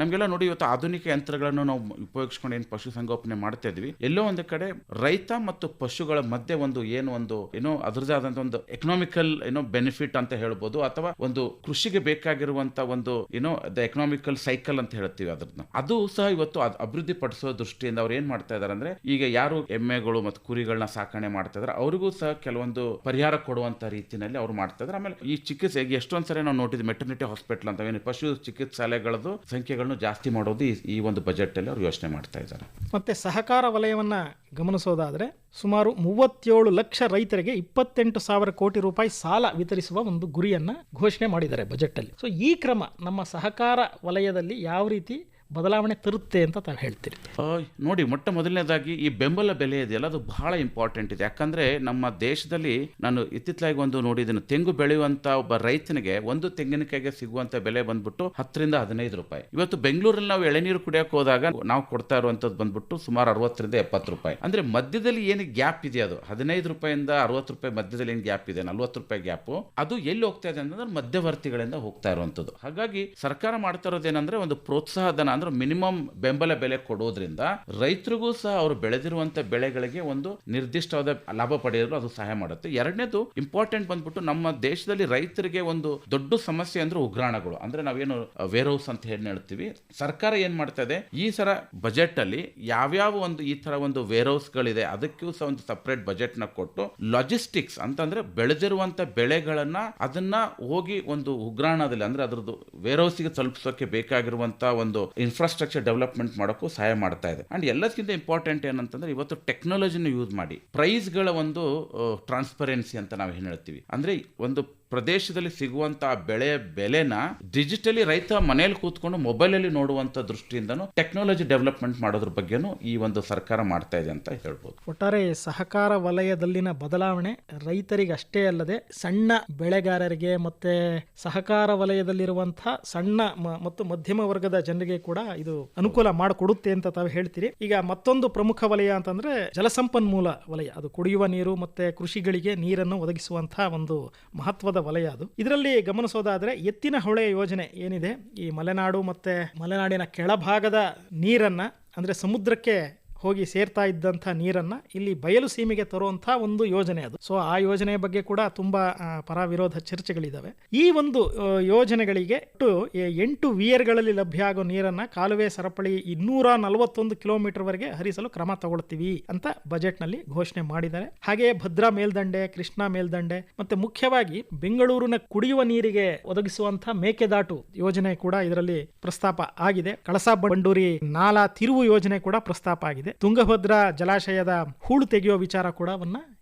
C: ನಮ್ಗೆಲ್ಲ ನೋಡಿ ಇವತ್ತು ಆಧುನಿಕ ಯಂತ್ರಗಳನ್ನು ನಾವು ಉಪಯೋಗಿಸ್ಕೊಂಡು ಏನು ಪಶು ಸಂಗೋಪನೆ ಮಾಡ್ತಾ ಇದ್ವಿ. ಎಲ್ಲೋ ಒಂದು ಕಡೆ ರೈತ ಮತ್ತು ಪಶುಗಳ ಮಧ್ಯೆ ಒಂದು ಏನು ಒಂದು, ಏನೋ ಅದರದೇ ಆದಂತ ಒಂದು ಎಕನಾಮಿಕಲ್ ಏನೋ ಬೆನಿಫಿಟ್ ಅಂತ ಹೇಳ್ಬೋದು, ಅಥವಾ ಒಂದು ಕೃಷಿಗೆ ಬೇಕಾಗಿರುವಂತ ಒಂದು, ಏನೋ ದ ಎಕನಾಮಿಕಲ್ ಸೈಕಲ್ ಅಂತ ಹೇಳ್ತೀವಿ ಅದನ್ನ ಅದು ಸಹ ಇವತ್ತು ಅಭಿವೃದ್ಧಿ ಪಡಿಸೋ ದೃಷ್ಟಿಯಿಂದ ಅವ್ರು ಏನ್ ಮಾಡ್ತಾ ಇದಾರೆ ಅಂದ್ರೆ, ಈಗ ಯಾರು ಎಮ್ಮೆಗಳು ಮತ್ತು ಕುರಿಗಳನ್ನ ಸಾಕಣೆ ಮಾಡ್ತಾ ಇದಾರೆ, ಅವ್ರಿಗೂ ಸಹ ಕೆಲವೊಂದು ಪರಿಹಾರ ಕೊಡುವಂತ ರೀತಿಯಲ್ಲಿ ಅವ್ರು ಮಾಡ್ತಾ ಇದಾರೆ. ಆಮೇಲೆ ಈ ಚಿಕಿತ್ಸೆಗೆ ಎಷ್ಟೊಂದ್ ಸರಿ ನಾವು ನೋಡಿದ್ವಿ ಮೆಟರ್ನಿಟಿ ಹಾಸ್ಪಿಟಲ್ ಅಂತ, ಏನು ಪಶು ಚಿಕಿತ್ಸಾಲಯಗಳದ್ದು ಸಂಖ್ಯೆಗಳನ್ನು ಜಾಸ್ತಿ ಮಾಡೋದು ಈ ಒಂದು ಬಜೆಟ್ ಅಲ್ಲಿ ಅವ್ರು ಯೋಚನೆ ಮಾಡ್ತಾ ಇದ್ದಾರೆ
B: ಮತ್ತೆ ಸಹಕಾರ ವಲಯವನ್ನ ಗಮನಿಸೋದಾದ್ರೆ ಸುಮಾರು ಮೂವತ್ತೇಳು ಲಕ್ಷ ರೈತರಿಗೆ ಇಪ್ಪತ್ತೆಂಟು ಸಾವಿರ ಕೋಟಿ ರೂಪಾಯಿ ಸಾಲ ವಿತರಿಸುವ ಒಂದು ಗುರಿಯನ್ನು ಘೋಷಣೆ ಮಾಡಿದ್ದಾರೆ ಬಜೆಟ್ ಅಲ್ಲಿ. ಸೊ ಈ ಕ್ರಮ ನಮ್ಮ ಸಹಕಾರ ವಲಯದಲ್ಲಿ ಯಾವ ರೀತಿ ಬದಲಾವಣೆ ತರುತ್ತೆ ಅಂತ ತಾವು ಹೇಳ್ತೀರಿ.
C: ನೋಡಿ, ಮೊಟ್ಟ ಮೊದಲನೇದಾಗಿ ಈ ಬೆಂಬಲ ಬೆಲೆ ಇದೆಯಲ್ಲ, ಅದು ಬಹಳ ಇಂಪಾರ್ಟೆಂಟ್ ಇದೆ. ಯಾಕಂದ್ರೆ ನಮ್ಮ ದೇಶದಲ್ಲಿ ನಾನು ಇತ್ತಿತ್ತಲಾಗಿ ಒಂದು ನೋಡಿದ್ದೀನಿ ತೆಂಗು ಬೆಳೆಯುವಂತ ಒಬ್ಬ ರೈತನಿಗೆ ಒಂದು ತೆಂಗಿನಕಾಯಿಗೆ ಸಿಗುವಂತ ಬೆಲೆ ಬಂದ್ಬಿಟ್ಟು ಹತ್ತರಿಂದ ಹದಿನೈದು ರೂಪಾಯಿ. ಇವತ್ತು ಬೆಂಗಳೂರಲ್ಲಿ ನಾವು ಎಳೆನೀರು ಕುಡಿಯಕ್ಕೆ ಹೋದಾಗ ನಾವು ಕೊಡ್ತಾ ಇರುವಂತದ್ದು ಬಂದ್ಬಿಟ್ಟು ಸುಮಾರು ಅರವತ್ತರಿಂದ ಎಪ್ಪತ್ತು ರೂಪಾಯಿ. ಅಂದ್ರೆ ಮಧ್ಯದಲ್ಲಿ ಏನು ಗ್ಯಾಪ್ ಇದೆ ಅದು? ಹದಿನೈದು ರೂಪಾಯಿಂದ ಅರವತ್ತು ರೂಪಾಯಿ ಮಧ್ಯದಲ್ಲಿ ಏನು ಗ್ಯಾಪ್ ಇದೆ? ನಲ್ವತ್ತು ರೂಪಾಯಿ ಗ್ಯಾಪ್ ಅದು ಎಲ್ಲಿ ಹೋಗ್ತಾ ಇದೆ ಅಂತಂದ್ರೆ ಮಧ್ಯವರ್ತಿಗಳಿಂದ ಹೋಗ್ತಾ ಇರುವಂತದ್ದು. ಹಾಗಾಗಿ ಸರ್ಕಾರ ಮಾಡ್ತಾ ಇರೋದೇನಂದ್ರೆ ಒಂದು ಪ್ರೋತ್ಸಾಹಧನ ಅಂದ್ರೆ ಮಿನಿಮಮ್ ಬೆಂಬಲ ಬೆಲೆ ಕೊಡೋದ್ರಿಂದ ರೈತರಿಗೂ ಸಹ ಅವರು ಬೆಳೆದಿರುವಂತ ಬೆಳೆಗಳಿಗೆ ಒಂದು ನಿರ್ದಿಷ್ಟವಾದ ಲಾಭ ಪಡೆಯಲು ಅದು ಸಹಾಯ ಮಾಡುತ್ತೆ. ಎರಡನೇದು ಇಂಪಾರ್ಟೆಂಟ್ ಬಂದ್ಬಿಟ್ಟು ನಮ್ಮ ದೇಶದಲ್ಲಿ ರೈತರಿಗೆ ಒಂದು ದೊಡ್ಡ ಸಮಸ್ಯೆ ಅಂದ್ರೆ ಉಗ್ರಾಣಗಳು. ಅಂದ್ರೆ ನಾವೇನು ವೇರ್ ಹೌಸ್ ಅಂತ ಹೇಳಿ ಹೇಳ್ತೀವಿ. ಸರ್ಕಾರ ಏನ್ ಮಾಡ್ತಾ ಇದೆ? ಈ ಸರ ಬಜೆಟ್ ಅಲ್ಲಿ ಯಾವ್ಯಾವ ಒಂದು ಈ ತರ ಒಂದು ವೇರ್ ಹೌಸ್ ಗಳಿದೆ, ಅದಕ್ಕೂ ಸಹ ಒಂದು ಸಪರೇಟ್ ಬಜೆಟ್ನ ಕೊಟ್ಟು ಲಾಜಿಸ್ಟಿಕ್ಸ್ ಅಂತಂದ್ರೆ ಬೆಳೆದಿರುವಂತ ಬೆಳೆಗಳನ್ನ ಅದನ್ನ ಹೋಗಿ ಒಂದು ಉಗ್ರಾಣದಲ್ಲಿ ಅಂದ್ರೆ ಅದ್ರದ್ದು ವೇರ್ ಹೌಸ್ಗೆ ತಲುಪಿಸೋಕೆ ಬೇಕಾಗಿರುವಂತ ಒಂದು ಇನ್ಫ್ರಾಸ್ಟ್ರಕ್ಚರ್ ಡೆವಲಪ್ಮೆಂಟ್ ಮಾಡೋಕ್ಕೂ ಸಹಾಯ ಮಾಡ್ತಾ ಇದೆ. ಅಂಡ್ ಎಲ್ಲದಕ್ಕಿಂತ ಇಂಪಾರ್ಟೆಂಟ್ ಏನಂತಂದ್ರೆ ಇವತ್ತು ಟೆಕ್ನಾಲಜಿನ ಯೂಸ್ ಮಾಡಿ. ಪ್ರೈಸ್ಗಳ ಒಂದು ಟ್ರಾನ್ಸ್ಪರೆನ್ಸಿ ಅಂತ ನಾವು ಏನು ಹೇಳ್ತೀವಿ. ಅಂದರೆ ಒಂದು ಪ್ರದೇಶದಲ್ಲಿ ಸಿಗುವಂತ ಬೆಳೆ ಬೆಲೆನ ಡಿಜಿಟಲಿ ರೈತ ಮನೆಯಲ್ಲಿ ಕೂತ್ಕೊಂಡು ಮೊಬೈಲ್ ಅಲ್ಲಿ ನೋಡುವಂತ ದೃಷ್ಟಿಯಿಂದನೂ ಟೆಕ್ನಾಲಜಿ ಡೆವಲಪ್ಮೆಂಟ್ ಮಾಡೋದ್ರ ಬಗ್ಗೆನೂ ಈ ಒಂದು ಸರ್ಕಾರ ಮಾಡ್ತಾ ಇದೆ ಅಂತ ಹೇಳ್ಬೋದು.
B: ಒಟ್ಟಾರೆ ಸಹಕಾರ ವಲಯದಲ್ಲಿನ ಬದಲಾವಣೆ ರೈತರಿಗೆ ಅಷ್ಟೇ ಅಲ್ಲದೆ ಸಣ್ಣ ಬೆಳೆಗಾರರಿಗೆ ಮತ್ತೆ ಸಹಕಾರ ವಲಯದಲ್ಲಿರುವಂತಹ ಸಣ್ಣ ಮತ್ತು ಮಧ್ಯಮ ವರ್ಗದ ಜನರಿಗೆ ಕೂಡ ಇದು ಅನುಕೂಲ ಮಾಡಿಕೊಡುತ್ತೆ ಅಂತ ತಾವು ಹೇಳ್ತೀರಿ. ಈಗ ಮತ್ತೊಂದು ಪ್ರಮುಖ ವಲಯ ಅಂತಂದ್ರೆ ಜಲಸಂಪನ್ಮೂಲ ವಲಯ. ಅದು ಕುಡಿಯುವ ನೀರು ಮತ್ತೆ ಕೃಷಿಗಳಿಗೆ ನೀರನ್ನು ಒದಗಿಸುವಂತಹ ಒಂದು ಮಹತ್ವದ ವಲಯ ಅದು. ಇದರಲ್ಲಿ ಗಮನಿಸೋದಾದ್ರೆ ಎತ್ತಿನ ಹೊಳೆ ಯೋಜನೆ ಏನಿದೆ, ಈ ಮಲೆನಾಡು ಮತ್ತೆ ಮಲೆನಾಡಿನ ಕೆಳಭಾಗದ ನೀರನ್ನ, ಅಂದ್ರೆ ಸಮುದ್ರಕ್ಕೆ ಹೋಗಿ ಸೇರ್ತಾ ಇದ್ದಂಥ ನೀರನ್ನು ಇಲ್ಲಿ ಬಯಲು ಸೀಮೆಗೆ ತರುವಂಥ ಒಂದು ಯೋಜನೆ ಅದು. ಸೊ ಆ ಯೋಜನೆಯ ಬಗ್ಗೆ ಕೂಡ ತುಂಬ ಪರ ವಿರೋಧ ಚರ್ಚೆಗಳಿದ್ದಾವೆ ಈ ಒಂದು ಯೋಜನೆಗಳಿಗೆ ಎಂಟು ವಿಯರ್ಗಳಲ್ಲಿ ಲಭ್ಯ ಆಗೋ ನೀರನ್ನು ಕಾಲುವೆ ಸರಪಳಿ ಇನ್ನೂರ ನಲವತ್ತೊಂದು ಕಿಲೋಮೀಟರ್ವರೆಗೆ ಹರಿಸಲು ಕ್ರಮ ತಗೊಳ್ತೀವಿ ಅಂತ ಬಜೆಟ್ನಲ್ಲಿ ಘೋಷಣೆ ಮಾಡಿದ್ದಾರೆ. ಹಾಗೆಯೇ ಭದ್ರಾ ಮೇಲ್ದಂಡೆ, ಕೃಷ್ಣಾ ಮೇಲ್ದಂಡೆ ಮತ್ತೆ ಮುಖ್ಯವಾಗಿ ಬೆಂಗಳೂರಿನ ಕುಡಿಯುವ ನೀರಿಗೆ ಒದಗಿಸುವಂಥ ಮೇಕೆದಾಟು ಯೋಜನೆ ಕೂಡ ಇದರಲ್ಲಿ ಪ್ರಸ್ತಾಪ ಆಗಿದೆ. ಕಳಸಾ ಬಂಡೂರಿ ನಾಲಾ ತಿರುವು ಯೋಜನೆ ಕೂಡ ಪ್ರಸ್ತಾಪ ಆಗಿದೆ. ತುಂಗಭದ್ರಾ ಜಲಾಶಯದ ಹೂಳು ತೆಗೆಯುವ ವಿಚಾರ ಕೂಡ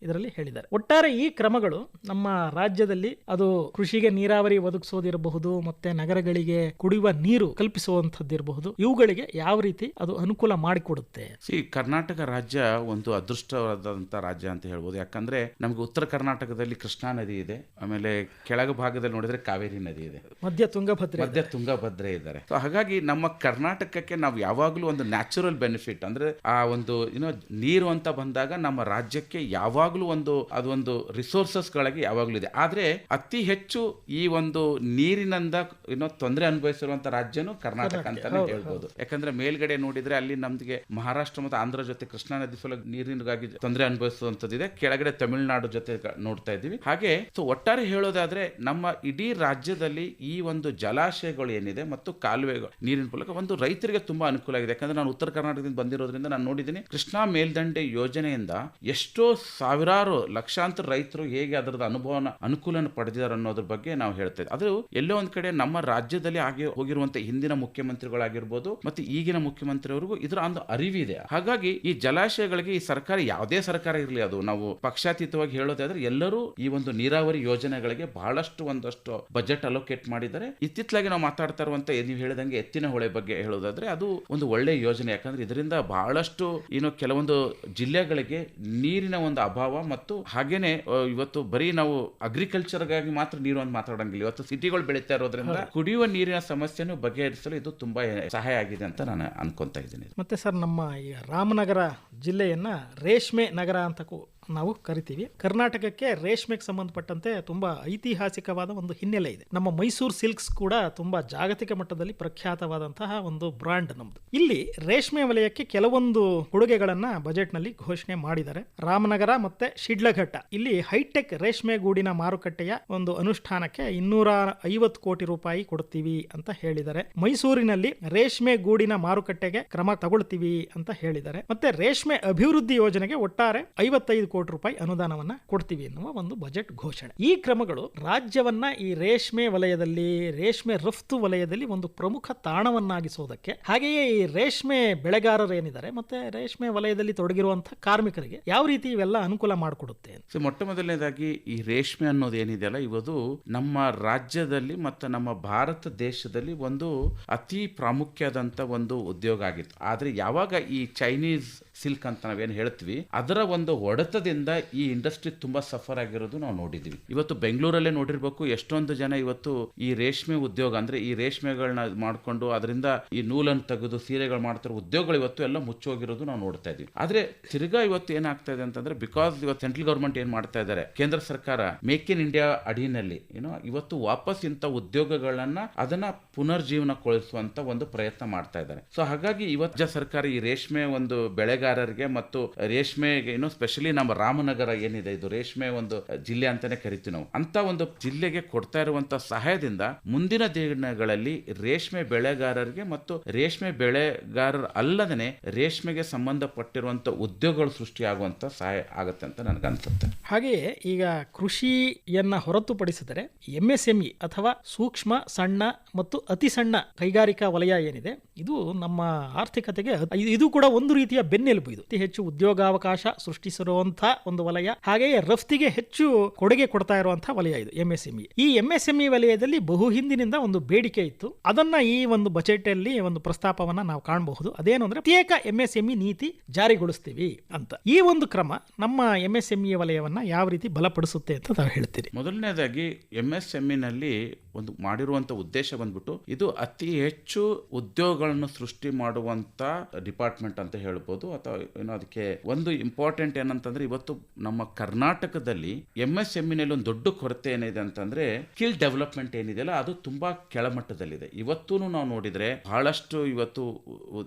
B: ಇದರಲ್ಲಿ ಹೇಳಿದ್ದಾರೆ. ಒಟ್ಟಾರೆ ಈ ಕ್ರಮಗಳು ನಮ್ಮ ರಾಜ್ಯದಲ್ಲಿ ಅದು ಕೃಷಿಗೆ ನೀರಾವರಿ ಒದಗಿಸೋದಿರಬಹುದು ಮತ್ತೆ ನಗರಗಳಿಗೆ ಕುಡಿಯುವ ನೀರು ಕಲ್ಪಿಸುವಂತದ್ದಿರಬಹುದು ಇವುಗಳಿಗೆ ಯಾವ ರೀತಿ ಅದು ಅನುಕೂಲ ಮಾಡಿಕೊಡುತ್ತೆ?
C: ಈ ಕರ್ನಾಟಕ ರಾಜ್ಯ ಒಂದು ಅದೃಷ್ಟವಾದಂಥ ರಾಜ್ಯ ಅಂತ ಹೇಳ್ಬೋದು. ಯಾಕಂದ್ರೆ ನಮಗೆ ಉತ್ತರ ಕರ್ನಾಟಕದಲ್ಲಿ ಕೃಷ್ಣಾ ನದಿ ಇದೆ ಆಮೇಲೆ ಕೆಳಗ ಭಾಗದಲ್ಲಿ ನೋಡಿದ್ರೆ ಕಾವೇರಿ ನದಿ ಇದೆ.
B: ಮಧ್ಯ ತುಂಗಭದ್ರೆ
C: ಮಧ್ಯ ತುಂಗಭದ್ರೆ ಇದ್ದಾರೆ. ಸೊ ಹಾಗಾಗಿ ನಮ್ಮ ಕರ್ನಾಟಕಕ್ಕೆ ನಾವು ಯಾವಾಗಲೂ ಒಂದು ನ್ಯಾಚುರಲ್ ಬೆನಿಫಿಟ್ ಅಂದ್ರೆ ಆ ಒಂದು ಏನೋ ನೀರು ಅಂತ ಬಂದಾಗ ನಮ್ಮ ರಾಜ್ಯಕ್ಕೆ ಯಾವಾಗಲೂ ಒಂದು ಅದೊಂದು ರಿಸೋರ್ಸಸ್ಗಳಾಗಿ ಯಾವಾಗಲೂ ಇದೆ. ಆದ್ರೆ ಅತಿ ಹೆಚ್ಚು ಈ ಒಂದು ನೀರಿನಿಂದ ಏನೋ ತೊಂದರೆ ಅನುಭವಿಸಿರುವಂತ ರಾಜ್ಯನು ಕರ್ನಾಟಕ ಅಂತಾನೆ ಹೇಳ್ಬೋದು. ಯಾಕಂದ್ರೆ ಮೇಲ್ಗಡೆ ನೋಡಿದ್ರೆ ಅಲ್ಲಿ ನಮ್ಗೆ ಮಹಾರಾಷ್ಟ್ರ ಮತ್ತು ಆಂಧ್ರ ಜೊತೆ ಕೃಷ್ಣಾ ನದಿ ಫಲ ನೀರಿನಗಾಗಿ ತೊಂದರೆ ಅನುಭವಿಸುವಂತದ್ದಿದೆ ಕೆಳಗಡೆ ತಮಿಳುನಾಡು ಜೊತೆ ನೋಡ್ತಾ ಇದ್ದೀವಿ. ಹಾಗೆ ಸೊ ಒಟ್ಟಾರೆ ಹೇಳೋದಾದ್ರೆ ನಮ್ಮ ಇಡೀ ರಾಜ್ಯದಲ್ಲಿ ಈ ಒಂದು ಜಲಾಶಯಗಳು ಏನಿದೆ ಮತ್ತು ಕಾಲುವೆಗಳು ನೀರಿನ ಮೂಲಕ ಒಂದು ರೈತರಿಗೆ ತುಂಬಾ ಅನುಕೂಲ ಆಗಿದೆ. ಯಾಕಂದ್ರೆ ನಾನು ಉತ್ತರ ಕರ್ನಾಟಕದಿಂದ ಬಂದಿರೋದ್ರಿಂದ ನಾನು ನೋಡಿದ್ದೀನಿ ಕೃಷ್ಣಾ ಮೇಲ್ದಂಡೆ ಯೋಜನೆಯಿಂದ ಎಷ್ಟೋ ಸಾವಿರಾರು ಲಕ್ಷಾಂತರ ರೈತರು ಹೇಗೆ ಅದರದ ಅನುಭವನ, ಅನುಕೂಲನ ಪಡೆದಿದ್ದಾರೆ ಅನ್ನೋದ್ರ ಬಗ್ಗೆ ನಾವು ಹೇಳ್ತೇವೆ ಅದು ಎಲ್ಲೋ ಒಂದ್ ಕಡೆ ನಮ್ಮ ರಾಜ್ಯದಲ್ಲಿ ಆಗಿ ಹೋಗಿರುವಂತ ಹಿಂದಿನ ಮುಖ್ಯಮಂತ್ರಿಗಳಾಗಿರ್ಬೋದು ಮತ್ತೆ ಈಗಿನ ಮುಖ್ಯಮಂತ್ರಿಯವರಿಗೂ ಇದರ ಒಂದು ಅರಿವಿದೆ. ಹಾಗಾಗಿ ಈ ಜಲಾಶಯಗಳಿಗೆ ಈ ಸರ್ಕಾರ ಯಾವುದೇ ಸರ್ಕಾರ ಇರಲಿ, ಅದು ನಾವು ಪಕ್ಷಾತೀತವಾಗಿ ಹೇಳೋದಾದ್ರೆ ಎಲ್ಲರೂ ಈ ಒಂದು ನೀರಾವರಿ ಯೋಜನೆಗಳಿಗೆ ಬಹಳಷ್ಟು ಒಂದಷ್ಟು ಬಜೆಟ್ ಅಲೋಕೇಟ್ ಮಾಡಿದ್ದಾರೆ. ಇತ್ತಿತ್ತಲಾಗಿ ನಾವು ಮಾತಾಡ್ತಾ ಇರುವಂತ ನೀವು ಹೇಳಿದಂಗೆ ಎತ್ತಿನ ಹೊಳೆ ಬಗ್ಗೆ ಹೇಳೋದಾದ್ರೆ ಅದು ಒಂದು ಒಳ್ಳೆ ಯೋಜನೆ. ಯಾಕಂದ್ರೆ ಇದರಿಂದ ಬಹಳಷ್ಟು ಏನು ಕೆಲವೊಂದು ಜಿಲ್ಲೆಗಳಿಗೆ ನೀರಿನ ಒಂದು ಅಭಾವ ಮತ್ತು ಹಾಗೇನೆ ಇವತ್ತು ಬರೀ ನಾವು ಅಗ್ರಿಕಲ್ಚರ್ಗಾಗಿ ಮಾತ್ರ ನೀರು ಅಂತ ಮಾತಾಡಂಗಿಲ್ಲ. ಇವತ್ತು ಸಿಟಿಗಳು ಬೆಳೀತಾ ಇರೋದ್ರಿಂದ ಕುಡಿಯುವ ನೀರಿನ ಸಮಸ್ಯೆಯನ್ನು ಬಗೆಹರಿಸಲು ಇದು ತುಂಬಾ ಸಹಾಯ ಆಗಿದೆ ಅಂತ ನಾನು ಅನ್ಕೊಂತ ಇದ್ದೀನಿ.
B: ಮತ್ತೆ ಸರ್ ನಮ್ಮ ಈ ರಾಮನಗರ ಜಿಲ್ಲೆಯನ್ನ ರೇಷ್ಮೆ ನಗರ ಅಂತ ನಾವು ಕರಿತೀವಿ. ಕರ್ನಾಟಕಕ್ಕೆ ರೇಷ್ಮೆಗೆ ಸಂಬಂಧಪಟ್ಟಂತೆ ತುಂಬಾ ಐತಿಹಾಸಿಕವಾದ ಒಂದು ಹಿನ್ನೆಲೆ ಇದೆ. ನಮ್ಮ ಮೈಸೂರು ಸಿಲ್ಕ್ಸ್ ಕೂಡ ತುಂಬಾ ಜಾಗತಿಕ ಮಟ್ಟದಲ್ಲಿ ಪ್ರಖ್ಯಾತವಾದಂತಹ ಒಂದು ಬ್ರಾಂಡ್ ನಮ್ದು. ಇಲ್ಲಿ ರೇಷ್ಮೆ ವಲಯಕ್ಕೆ ಕೆಲವೊಂದು ಕೊಡುಗೆಗಳನ್ನ ಬಜೆಟ್ನಲ್ಲಿ ಘೋಷಣೆ ಮಾಡಿದ್ದಾರೆ. ರಾಮನಗರ ಮತ್ತೆ ಶಿಡ್ಲಘಟ್ಟ. ಇಲ್ಲಿ ಹೈಟೆಕ್ ರೇಷ್ಮೆ ಗೂಡಿನ ಮಾರುಕಟ್ಟೆಯ ಒಂದು ಅನುಷ್ಠಾನಕ್ಕೆ ಇನ್ನೂರ ಐವತ್ತು ಕೋಟಿ ರೂಪಾಯಿ ಕೊಡ್ತೀವಿ ಅಂತ ಹೇಳಿದ್ದಾರೆ. ಮೈಸೂರಿನಲ್ಲಿ ರೇಷ್ಮೆ ಗೂಡಿನ ಮಾರುಕಟ್ಟೆಗೆ ಕ್ರಮ ತಗೊಳ್ತೀವಿ ಅಂತ ಹೇಳಿದ್ದಾರೆ. ಮತ್ತೆ ರೇಷ್ಮೆ ಅಭಿವೃದ್ಧಿ ಯೋಜನೆಗೆ ಒಟ್ಟಾರೆ ಐವತ್ತೈದು ಕೋಟಿ ರೂಪಾಯಿ ಅನುದಾನವನ್ನ ಕೊಡ್ತೀವಿ ಎನ್ನುವ ಒಂದು ಬಜೆಟ್ ಘೋಷಣೆ. ಈ ಕ್ರಮಗಳು ರಾಜ್ಯವನ್ನ ಈ ರೇಷ್ಮೆ ವಲಯದಲ್ಲಿ, ರೇಷ್ಮೆ ರಫ್ತು ವಲಯದಲ್ಲಿ ಒಂದು ಪ್ರಮುಖ ತಾಣವನ್ನಾಗಿಸುವುದಕ್ಕೆ ಹಾಗೆಯೇ ಈ ರೇಷ್ಮೆ ಬೆಳೆಗಾರರು ಏನಿದ್ದಾರೆ ಮತ್ತೆ ರೇಷ್ಮೆ ವಲಯದಲ್ಲಿ ತೊಡಗಿರುವಂತಹ ಕಾರ್ಮಿಕರಿಗೆ ಯಾವ ರೀತಿ ಇವೆಲ್ಲ ಅನುಕೂಲ ಮಾಡಿಕೊಡುತ್ತೆ
C: ಮೊಟ್ಟ ಮೊದಲನೇದಾಗಿ ಈ ರೇಷ್ಮೆ ಅನ್ನೋದು ಏನಿದೆಯಲ್ಲ ಇವತ್ತು ನಮ್ಮ ರಾಜ್ಯದಲ್ಲಿ ಮತ್ತು ನಮ್ಮ ಭಾರತ ದೇಶದಲ್ಲಿ ಒಂದು ಅತಿ ಪ್ರಾಮುಖ್ಯದಂತ ಒಂದು ಉದ್ಯೋಗ ಆಗಿತ್ತು. ಆದ್ರೆ ಯಾವಾಗ ಈ ಚೈನೀಸ್ ಸಿಲ್ಕ್ ಅಂತ ನಾವೇನು ಹೇಳ್ತೀವಿ, ಅದರ ಒಂದು ಒಡೆತದಿಂದ ಈ ಇಂಡಸ್ಟ್ರಿ ತುಂಬಾ ಸಫರ್ ಆಗಿರೋದು ನಾವು ನೋಡಿದ್ವಿ. ಇವತ್ತು ಬೆಂಗಳೂರಲ್ಲೇ ನೋಡಿರ್ಬೇಕು, ಎಷ್ಟೊಂದು ಜನ ಇವತ್ತು ಈ ರೇಷ್ಮೆ ಉದ್ಯೋಗ, ಅಂದ್ರೆ ಈ ರೇಷ್ಮೆಗಳನ್ನ ಮಾಡ್ಕೊಂಡು ಅದರಿಂದ ಈ ನೂಲನ್ನು ತೆಗೆದು ಸೀರೆಗಳು ಮಾಡ್ತಾರೆ ಉದ್ಯೋಗಗಳು ಇವತ್ತು ಎಲ್ಲ ಮುಚ್ಚೋಗಿರೋದು ನಾವು ನೋಡ್ತಾ ಇದೀವಿ. ಆದ್ರೆ ತಿರ್ಗಾ ಇವತ್ತು ಏನಾಗ್ತಾ ಇದೆ ಅಂತಂದ್ರೆ ಬಿಕಾಸ್ ಇವತ್ತು ಸೆಂಟ್ರಲ್ ಗೌರ್ಮೆಂಟ್ ಏನ್ ಮಾಡ್ತಾ ಇದ್ದಾರೆ ಕೇಂದ್ರ ಸರ್ಕಾರ ಮೇಕ್ ಇನ್ ಇಂಡಿಯಾ ಅಡಿನಲ್ಲಿ ಏನೋ ಇವತ್ತು ವಾಪಸ್ ಇಂಥ ಉದ್ಯೋಗಗಳನ್ನ ಅದನ್ನ ಪುನರ್ಜೀವನಗೊಳಿಸುವಂತ ಒಂದು ಪ್ರಯತ್ನ ಮಾಡ್ತಾ ಇದ್ದಾರೆ ಸೊ ಹಾಗಾಗಿ ಇವತ್ತು ಸರ್ಕಾರ ಈ ರೇಷ್ಮೆ ಒಂದು ಬೆಳೆಗಾರರಿಗೆ ಮತ್ತು ರೇಷ್ಮೆಗೆ ಏನು ಸ್ಪೆಷಲಿ ನಮ್ಮ ರಾಮನಗರ ಏನಿದೆ, ಇದು ರೇಷ್ಮೆ ಒಂದು ಜಿಲ್ಲೆ ಅಂತಾನೆ ಕರಿತೀವಿ ನಾವು. ಅಂತ ಒಂದು ಜಿಲ್ಲೆಗೆ ಕೊಡ್ತಾ ಇರುವಂತ ಸಹಾಯದಿಂದ ಮುಂದಿನ ದಿನಗಳಲ್ಲಿ ರೇಷ್ಮೆ ಬೆಳೆಗಾರರಿಗೆ ಮತ್ತು ರೇಷ್ಮೆ ಬೆಳೆಗಾರರ ಅಲ್ಲದೇ ರೇಷ್ಮೆಗೆ ಸಂಬಂಧಪಟ್ಟಿರುವಂತ ಉದ್ಯೋಗಗಳು ಸೃಷ್ಟಿಯಾಗುವಂತ ಸಹಾಯ ಆಗುತ್ತೆ ಅಂತ ನನಗನ್ಸುತ್ತೆ
B: ಹಾಗೆಯೇ ಈಗ ಕೃಷಿಯನ್ನ ಹೊರತುಪಡಿಸಿದರೆ ಎಂಎಸ್ಎಂಇ ಅಥವಾ ಸೂಕ್ಷ್ಮ, ಸಣ್ಣ ಮತ್ತು ಅತಿ ಸಣ್ಣ ಕೈಗಾರಿಕಾ ವಲಯ ಏನಿದೆ, ಇದು ನಮ್ಮ ಆರ್ಥಿಕತೆಗೆ ಇದು- ಇದು ಕೂಡ ಒಂದು ರೀತಿಯ ಬೆನ್ನೆಲುಬು. ಇದು ಅತಿ ಹೆಚ್ಚು ಉದ್ಯೋಗಾವಕಾಶ ಸೃಷ್ಟಿಸಿರುವಂತಹ ಒಂದು ವಲಯ, ಹಾಗೆಯೇ ರಫ್ತಿಗೆ ಹೆಚ್ಚು ಕೊಡುಗೆ ಕೊಡ್ತಾ ಇರುವಂತಹ ವಲಯ ಇದು ಎಂಎಸ್ಎಂಇ ಈ ಎಂಎಸ್ಎಂಇ ವಲಯದಲ್ಲಿ ಬಹು ಹಿಂದಿನಿಂದ ಒಂದು ಬೇಡಿಕೆ ಇತ್ತು. ಅದನ್ನ ಈ ಒಂದು ಬಜೆಟ್ ಅಲ್ಲಿ ಒಂದು ಪ್ರಸ್ತಾಪವನ್ನ ನಾವು ಕಾಣಬಹುದು. ಅದೇನು ಅಂದ್ರೆ ಪ್ರತ್ಯೇಕ ಎಂಎಸ್ಎಂಇ ನೀತಿ ಜಾರಿಗೊಳಿಸ್ತೀವಿ ಅಂತ. ಈ ಒಂದು ಕ್ರಮ ನಮ್ಮ ಎಂಎಸ್ಎಂಇ ವಲಯವನ್ನ ಯಾವ ರೀತಿ ಬಲಪಡಿಸುತ್ತೆ ಅಂತ ನಾವು ಹೇಳ್ತೀರಿ.
C: ಮೊದಲನೇದಾಗಿ ಎಂ ಎಸ್ನಲ್ಲಿ ಒಂದು ಮಾಡಿರುವಂತ ಉದ್ದೇಶ ಬಂದ್ಬಿಟ್ಟು ಇದು ಅತಿ ಹೆಚ್ಚು ಉದ್ಯೋಗಗಳನ್ನು ಸೃಷ್ಟಿ ಮಾಡುವಂತ ಡಿಪಾರ್ಟ್ಮೆಂಟ್ ಅಂತ ಹೇಳ್ಬೋದು. ಅಥವಾ ಏನೋ ಅದಕ್ಕೆ ಒಂದು ಇಂಪಾರ್ಟೆಂಟ್ ಏನಂತಂದ್ರೆ ಇವತ್ತು ನಮ್ಮ ಕರ್ನಾಟಕದಲ್ಲಿ ಎಂ ಎಸ್ನಲ್ಲಿ ಒಂದು ದೊಡ್ಡ ಕೊರತೆ ಏನಿದೆ ಅಂತಂದ್ರೆ ಸ್ಕಿಲ್ ಡೆವಲಪ್ಮೆಂಟ್ ಏನಿದೆಯಲ್ಲ, ಅದು ತುಂಬಾ ಕೆಳಮಟ್ಟದಲ್ಲಿದೆ. ಇವತ್ತೂ ನಾವು ನೋಡಿದ್ರೆ ಬಹಳಷ್ಟು ಇವತ್ತು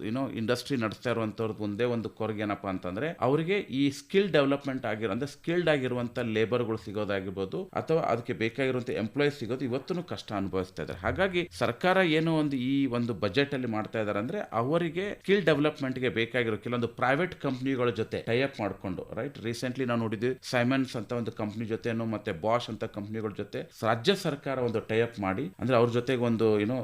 C: ಏನೋ ಇಂಡಸ್ಟ್ರಿ ನಡೆಸ್ತಾ ಇರುವಂತವ್ರದ್ದು ಒಂದೇ ಒಂದು ಕೊರಗೆ ಏನಪ್ಪಾ ಅಂತಂದ್ರೆ ಅವರಿಗೆ ಈ ಸ್ಕಿಲ್ ಡೆವಲಪ್ಮೆಂಟ್ ಆಗಿರೋ, ಅಂದ್ರೆ ಸ್ಕಿಲ್ಡ್ ಆಗಿರುವಂತ ಲೇಬರ್ಗಳು ಸಿಗೋದಾಗಿರ್ಬೋದು, ಅಥವಾ ಅದಕ್ಕೆ ಬೇಕಾಗಿರುವಂತ ಎಂಪ್ಲಾಯೀಸ್ ಸಿಗೋದು ಇವತ್ತು ಕಷ್ಟ ಅನುಭವಿಸ್ತಾ ಇದ್ದಾರೆ. ಹಾಗಾಗಿ ಸರ್ಕಾರ ಏನು ಒಂದು ಈ ಒಂದು ಬಜೆಟ್ ಅಲ್ಲಿ ಮಾಡ್ತಾ ಇದ್ದಾರೆ ಅಂದ್ರೆ ಅವರಿಗೆ ಸ್ಕಿಲ್ ಡೆವಲಪ್ಮೆಂಟ್ಗೆ ಬೇಕಾಗಿರೋ ಕೆಲವೊಂದು ಪ್ರೈವೇಟ್ ಕಂಪ್ನಿಗಳ ಜೊತೆ ಟೈಅಪ್ ಮಾಡಿಕೊಂಡು ರೈಟ್ ರೀಸೆಂಟ್ಲಿ ನಾವು ನೋಡಿದ್ವಿ ಸೈಮನ್ಸ್ ಅಂತ ಒಂದು ಕಂಪ್ನಿ ಜೊತೆನು ಮತ್ತೆ ಬಾಷ್ ಅಂತ ಕಂಪ್ನಿಗಳ ಜೊತೆ ರಾಜ್ಯ ಸರ್ಕಾರ ಒಂದು ಟೈಅಪ್ ಮಾಡಿ, ಅಂದ್ರೆ ಅವ್ರ ಜೊತೆಗೆ ಒಂದು ಏನೋ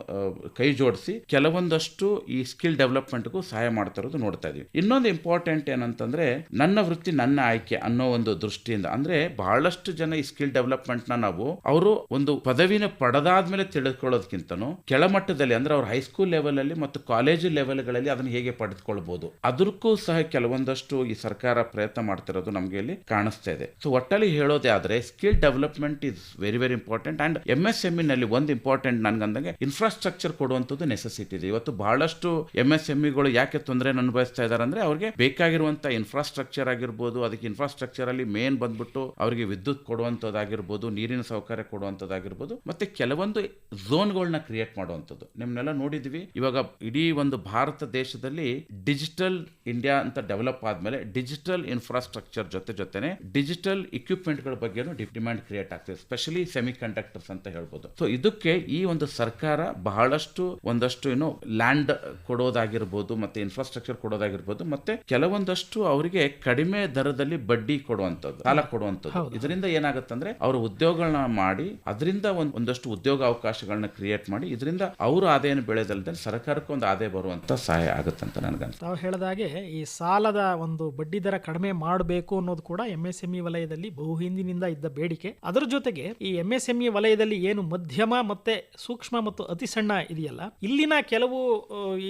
C: ಕೈ ಜೋಡಿಸಿ ಕೆಲವೊಂದಷ್ಟು ಈ ಸ್ಕಿಲ್ ಡೆವಲಪ್ಮೆಂಟ್ಗೂ ಸಹಾಯ ಮಾಡ್ತಾ ಇರೋದು ನೋಡ್ತಾ ಇದೀವಿ. ಇನ್ನೊಂದು ಇಂಪಾರ್ಟೆಂಟ್ ಏನಂತಂದ್ರೆ ನನ್ನ ವೃತ್ತಿ ನನ್ನ ಆಯ್ಕೆ ಅನ್ನೋ ಒಂದು ದೃಷ್ಟಿಯಿಂದ, ಅಂದ್ರೆ ಬಹಳಷ್ಟು ಜನ ಈ ಸ್ಕಿಲ್ ಡೆವಲಪ್ಮೆಂಟ್ನ ನಾವು ಅವರು ಒಂದು ಪದವಿನ ಪಡೆದಾದ್ಮೇಲೆ ತಿಳ್ಕೊಳ್ಳೋದಕ್ಕಿಂತನೂ ಕೆಳಮಟ್ಟದಲ್ಲಿ ಅಂದ್ರೆ ಅವ್ರ ಹೈಸ್ಕೂಲ್ ಲೆವೆಲ್ ಅಲ್ಲಿ ಮತ್ತು ಕಾಲೇಜು ಲೆವೆಲ್ಗಳಲ್ಲಿ ಅದನ್ನ ಹೇಗೆ ಪಡೆದುಕೊಳ್ಬಹುದು ಅದಕ್ಕೂ ಸಹ ಕೆಲವೊಂದಷ್ಟು ಈ ಸರ್ಕಾರ ಪ್ರಯತ್ನ ಮಾಡ್ತಿರೋದು ನಮಗೆ ಇಲ್ಲಿ ಕಾಣಿಸ್ತಾ ಇದೆ. ಸೊ ಒಟ್ಟಲ್ಲಿ ಹೇಳೋದೇ ಆದ್ರೆ skill development is very very important and M S M ನಲ್ಲಿ ಒಂದು ಇಂಪಾರ್ಟೆಂಟ್ ನನ್ಗಂದಂಗೆ ಇನ್ಫ್ರಾಸ್ಟ್ರಕ್ಚರ್ ಕೊಡುವಂಥದ್ದು ನೆಸೆಸಿಟಿ ಇದೆ. ಇವತ್ತು ಬಹಳಷ್ಟು ಎಂ ಎಸ್ ಎಂಇಗಳು ಯಾಕೆ ತೊಂದರೆ ಅನುಭವಿಸ್ತಾ ಇದಾರೆ ಅಂದ್ರೆ ಅವ್ರಿಗೆ ಬೇಕಾಗಿರುವಂತ ಇನ್ಫ್ರಾಸ್ಟ್ರಕ್ಚರ್ ಆಗಿರ್ಬೋದು, ಅದಕ್ಕೆ ಇನ್ಫ್ರಾಸ್ಟ್ರಕ್ಚರ್ ಅಲ್ಲಿ ಮೇನ್ ಬಂದ್ಬಿಟ್ಟು ಅವರಿಗೆ ವಿದ್ಯುತ್ ಕೊಡುವಂತದ್ದಾಗಿರ್ಬೋದು ನೀರಿನ ಸೌಕರ್ಯ ಕೊಡುವಂತದ್ದಾಗಿರ್ಬೋದು ಮತ್ತೆ ಕೆಲವೊಂದು ಝೋನ್ಗಳನ್ನ ಕ್ರಿಯೇಟ್ ಮಾಡುವಂಥದ್ದು. ನಿಮ್ನೆಲ್ಲ ನೋಡಿದ್ವಿ ಇವಾಗ ಇಡೀ ಒಂದು ಭಾರತ ದೇಶದಲ್ಲಿ ಡಿಜಿಟಲ್ ಇಂಡಿಯಾ ಅಂತ ಡೆವಲಪ್ ಆದ್ಮೇಲೆ ಡಿಜಿಟಲ್ ಇನ್ಫ್ರಾಸ್ಟ್ರಕ್ಚರ್ ಜೊತೆ ಜೊತೆನೆ ಡಿಜಿಟಲ್ಗಳ ಬಗ್ಗೆನೂ ಡಿಮ್ಯಾಂಡ್ ಕ್ರಿಯೇಟ್ ಆಗ್ತದೆ. ಸ್ಪೆಷಲಿ ಸೆಮಿ ಕಂಡಕ್ಟರ್ಸ್ ಅಂತ ಹೇಳ್ಬೋದು. ಸೊ ಇದಕ್ಕೆ ಈ ಒಂದು ಸರ್ಕಾರ ಬಹಳಷ್ಟು ಒಂದಷ್ಟು ಏನು ಲ್ಯಾಂಡ್ ಕೊಡೋದಾಗಿರ್ಬೋದು ಮತ್ತೆ ಇನ್ಫ್ರಾಸ್ಟ್ರಕ್ಚರ್ ಕೊಡೋದಾಗಿರ್ಬೋದು ಮತ್ತೆ ಕೆಲವೊಂದಷ್ಟು ಅವರಿಗೆ ಕಡಿಮೆ ದರದಲ್ಲಿ ಬಡ್ಡಿ ಕೊಡುವಂಥದ್ದು ಸಾಲ ಕೊಡುವಂಥದ್ದು. ಇದರಿಂದ ಏನಾಗುತ್ತೆ ಅಂದ್ರೆ ಅವರು ಉದ್ಯೋಗಗಳನ್ನ ಮಾಡಿ ಅದರಿಂದ ಒಂದ್ ಒಂದಷ್ಟು ಉದ್ಯೋಗ ಅವಕಾಶಗಳನ್ನ ಕ್ರಿಯೇಟ್ ಮಾಡಿ ಇದರಿಂದ ಅವರು ಆದಾಯನ ಬೆಳೆದಲ್ಲದೆ ಸರ್ಕಾರಕ್ಕೆ ಒಂದು ಆದಾಯ ಬರುವಂತ ಸಹಾಯ ಆಗುತ್ತೆ ಅಂತ ನನಗನ್ಸುತ್ತೆ.
B: ತಾವು ಹೇಳಿದಾಗೆ ಈ ಸಾಲದ ಒಂದು ಬಡ್ಡಿ ದರ ಕಡಿಮೆ ಮಾಡಬೇಕು ಅನ್ನೋದು ಕೂಡ ಎಂ ಎಸ್ ಎಂಇ ವಲಯದಲ್ಲಿ ಬಹು ಹಿಂದಿನಿಂದ ಇದ್ದ ಬೇಡಿಕೆ. ಅದರ ಜೊತೆಗೆ ಈ ಎಂ ಎಸ್ ಎಂಇ ವಲಯದಲ್ಲಿ ಏನು ಮಧ್ಯಮ ಮತ್ತೆ ಸೂಕ್ಷ್ಮ ಮತ್ತು ಅತಿ ಸಣ್ಣ ಇದೆಯಲ್ಲ, ಇಲ್ಲಿನ ಕೆಲವು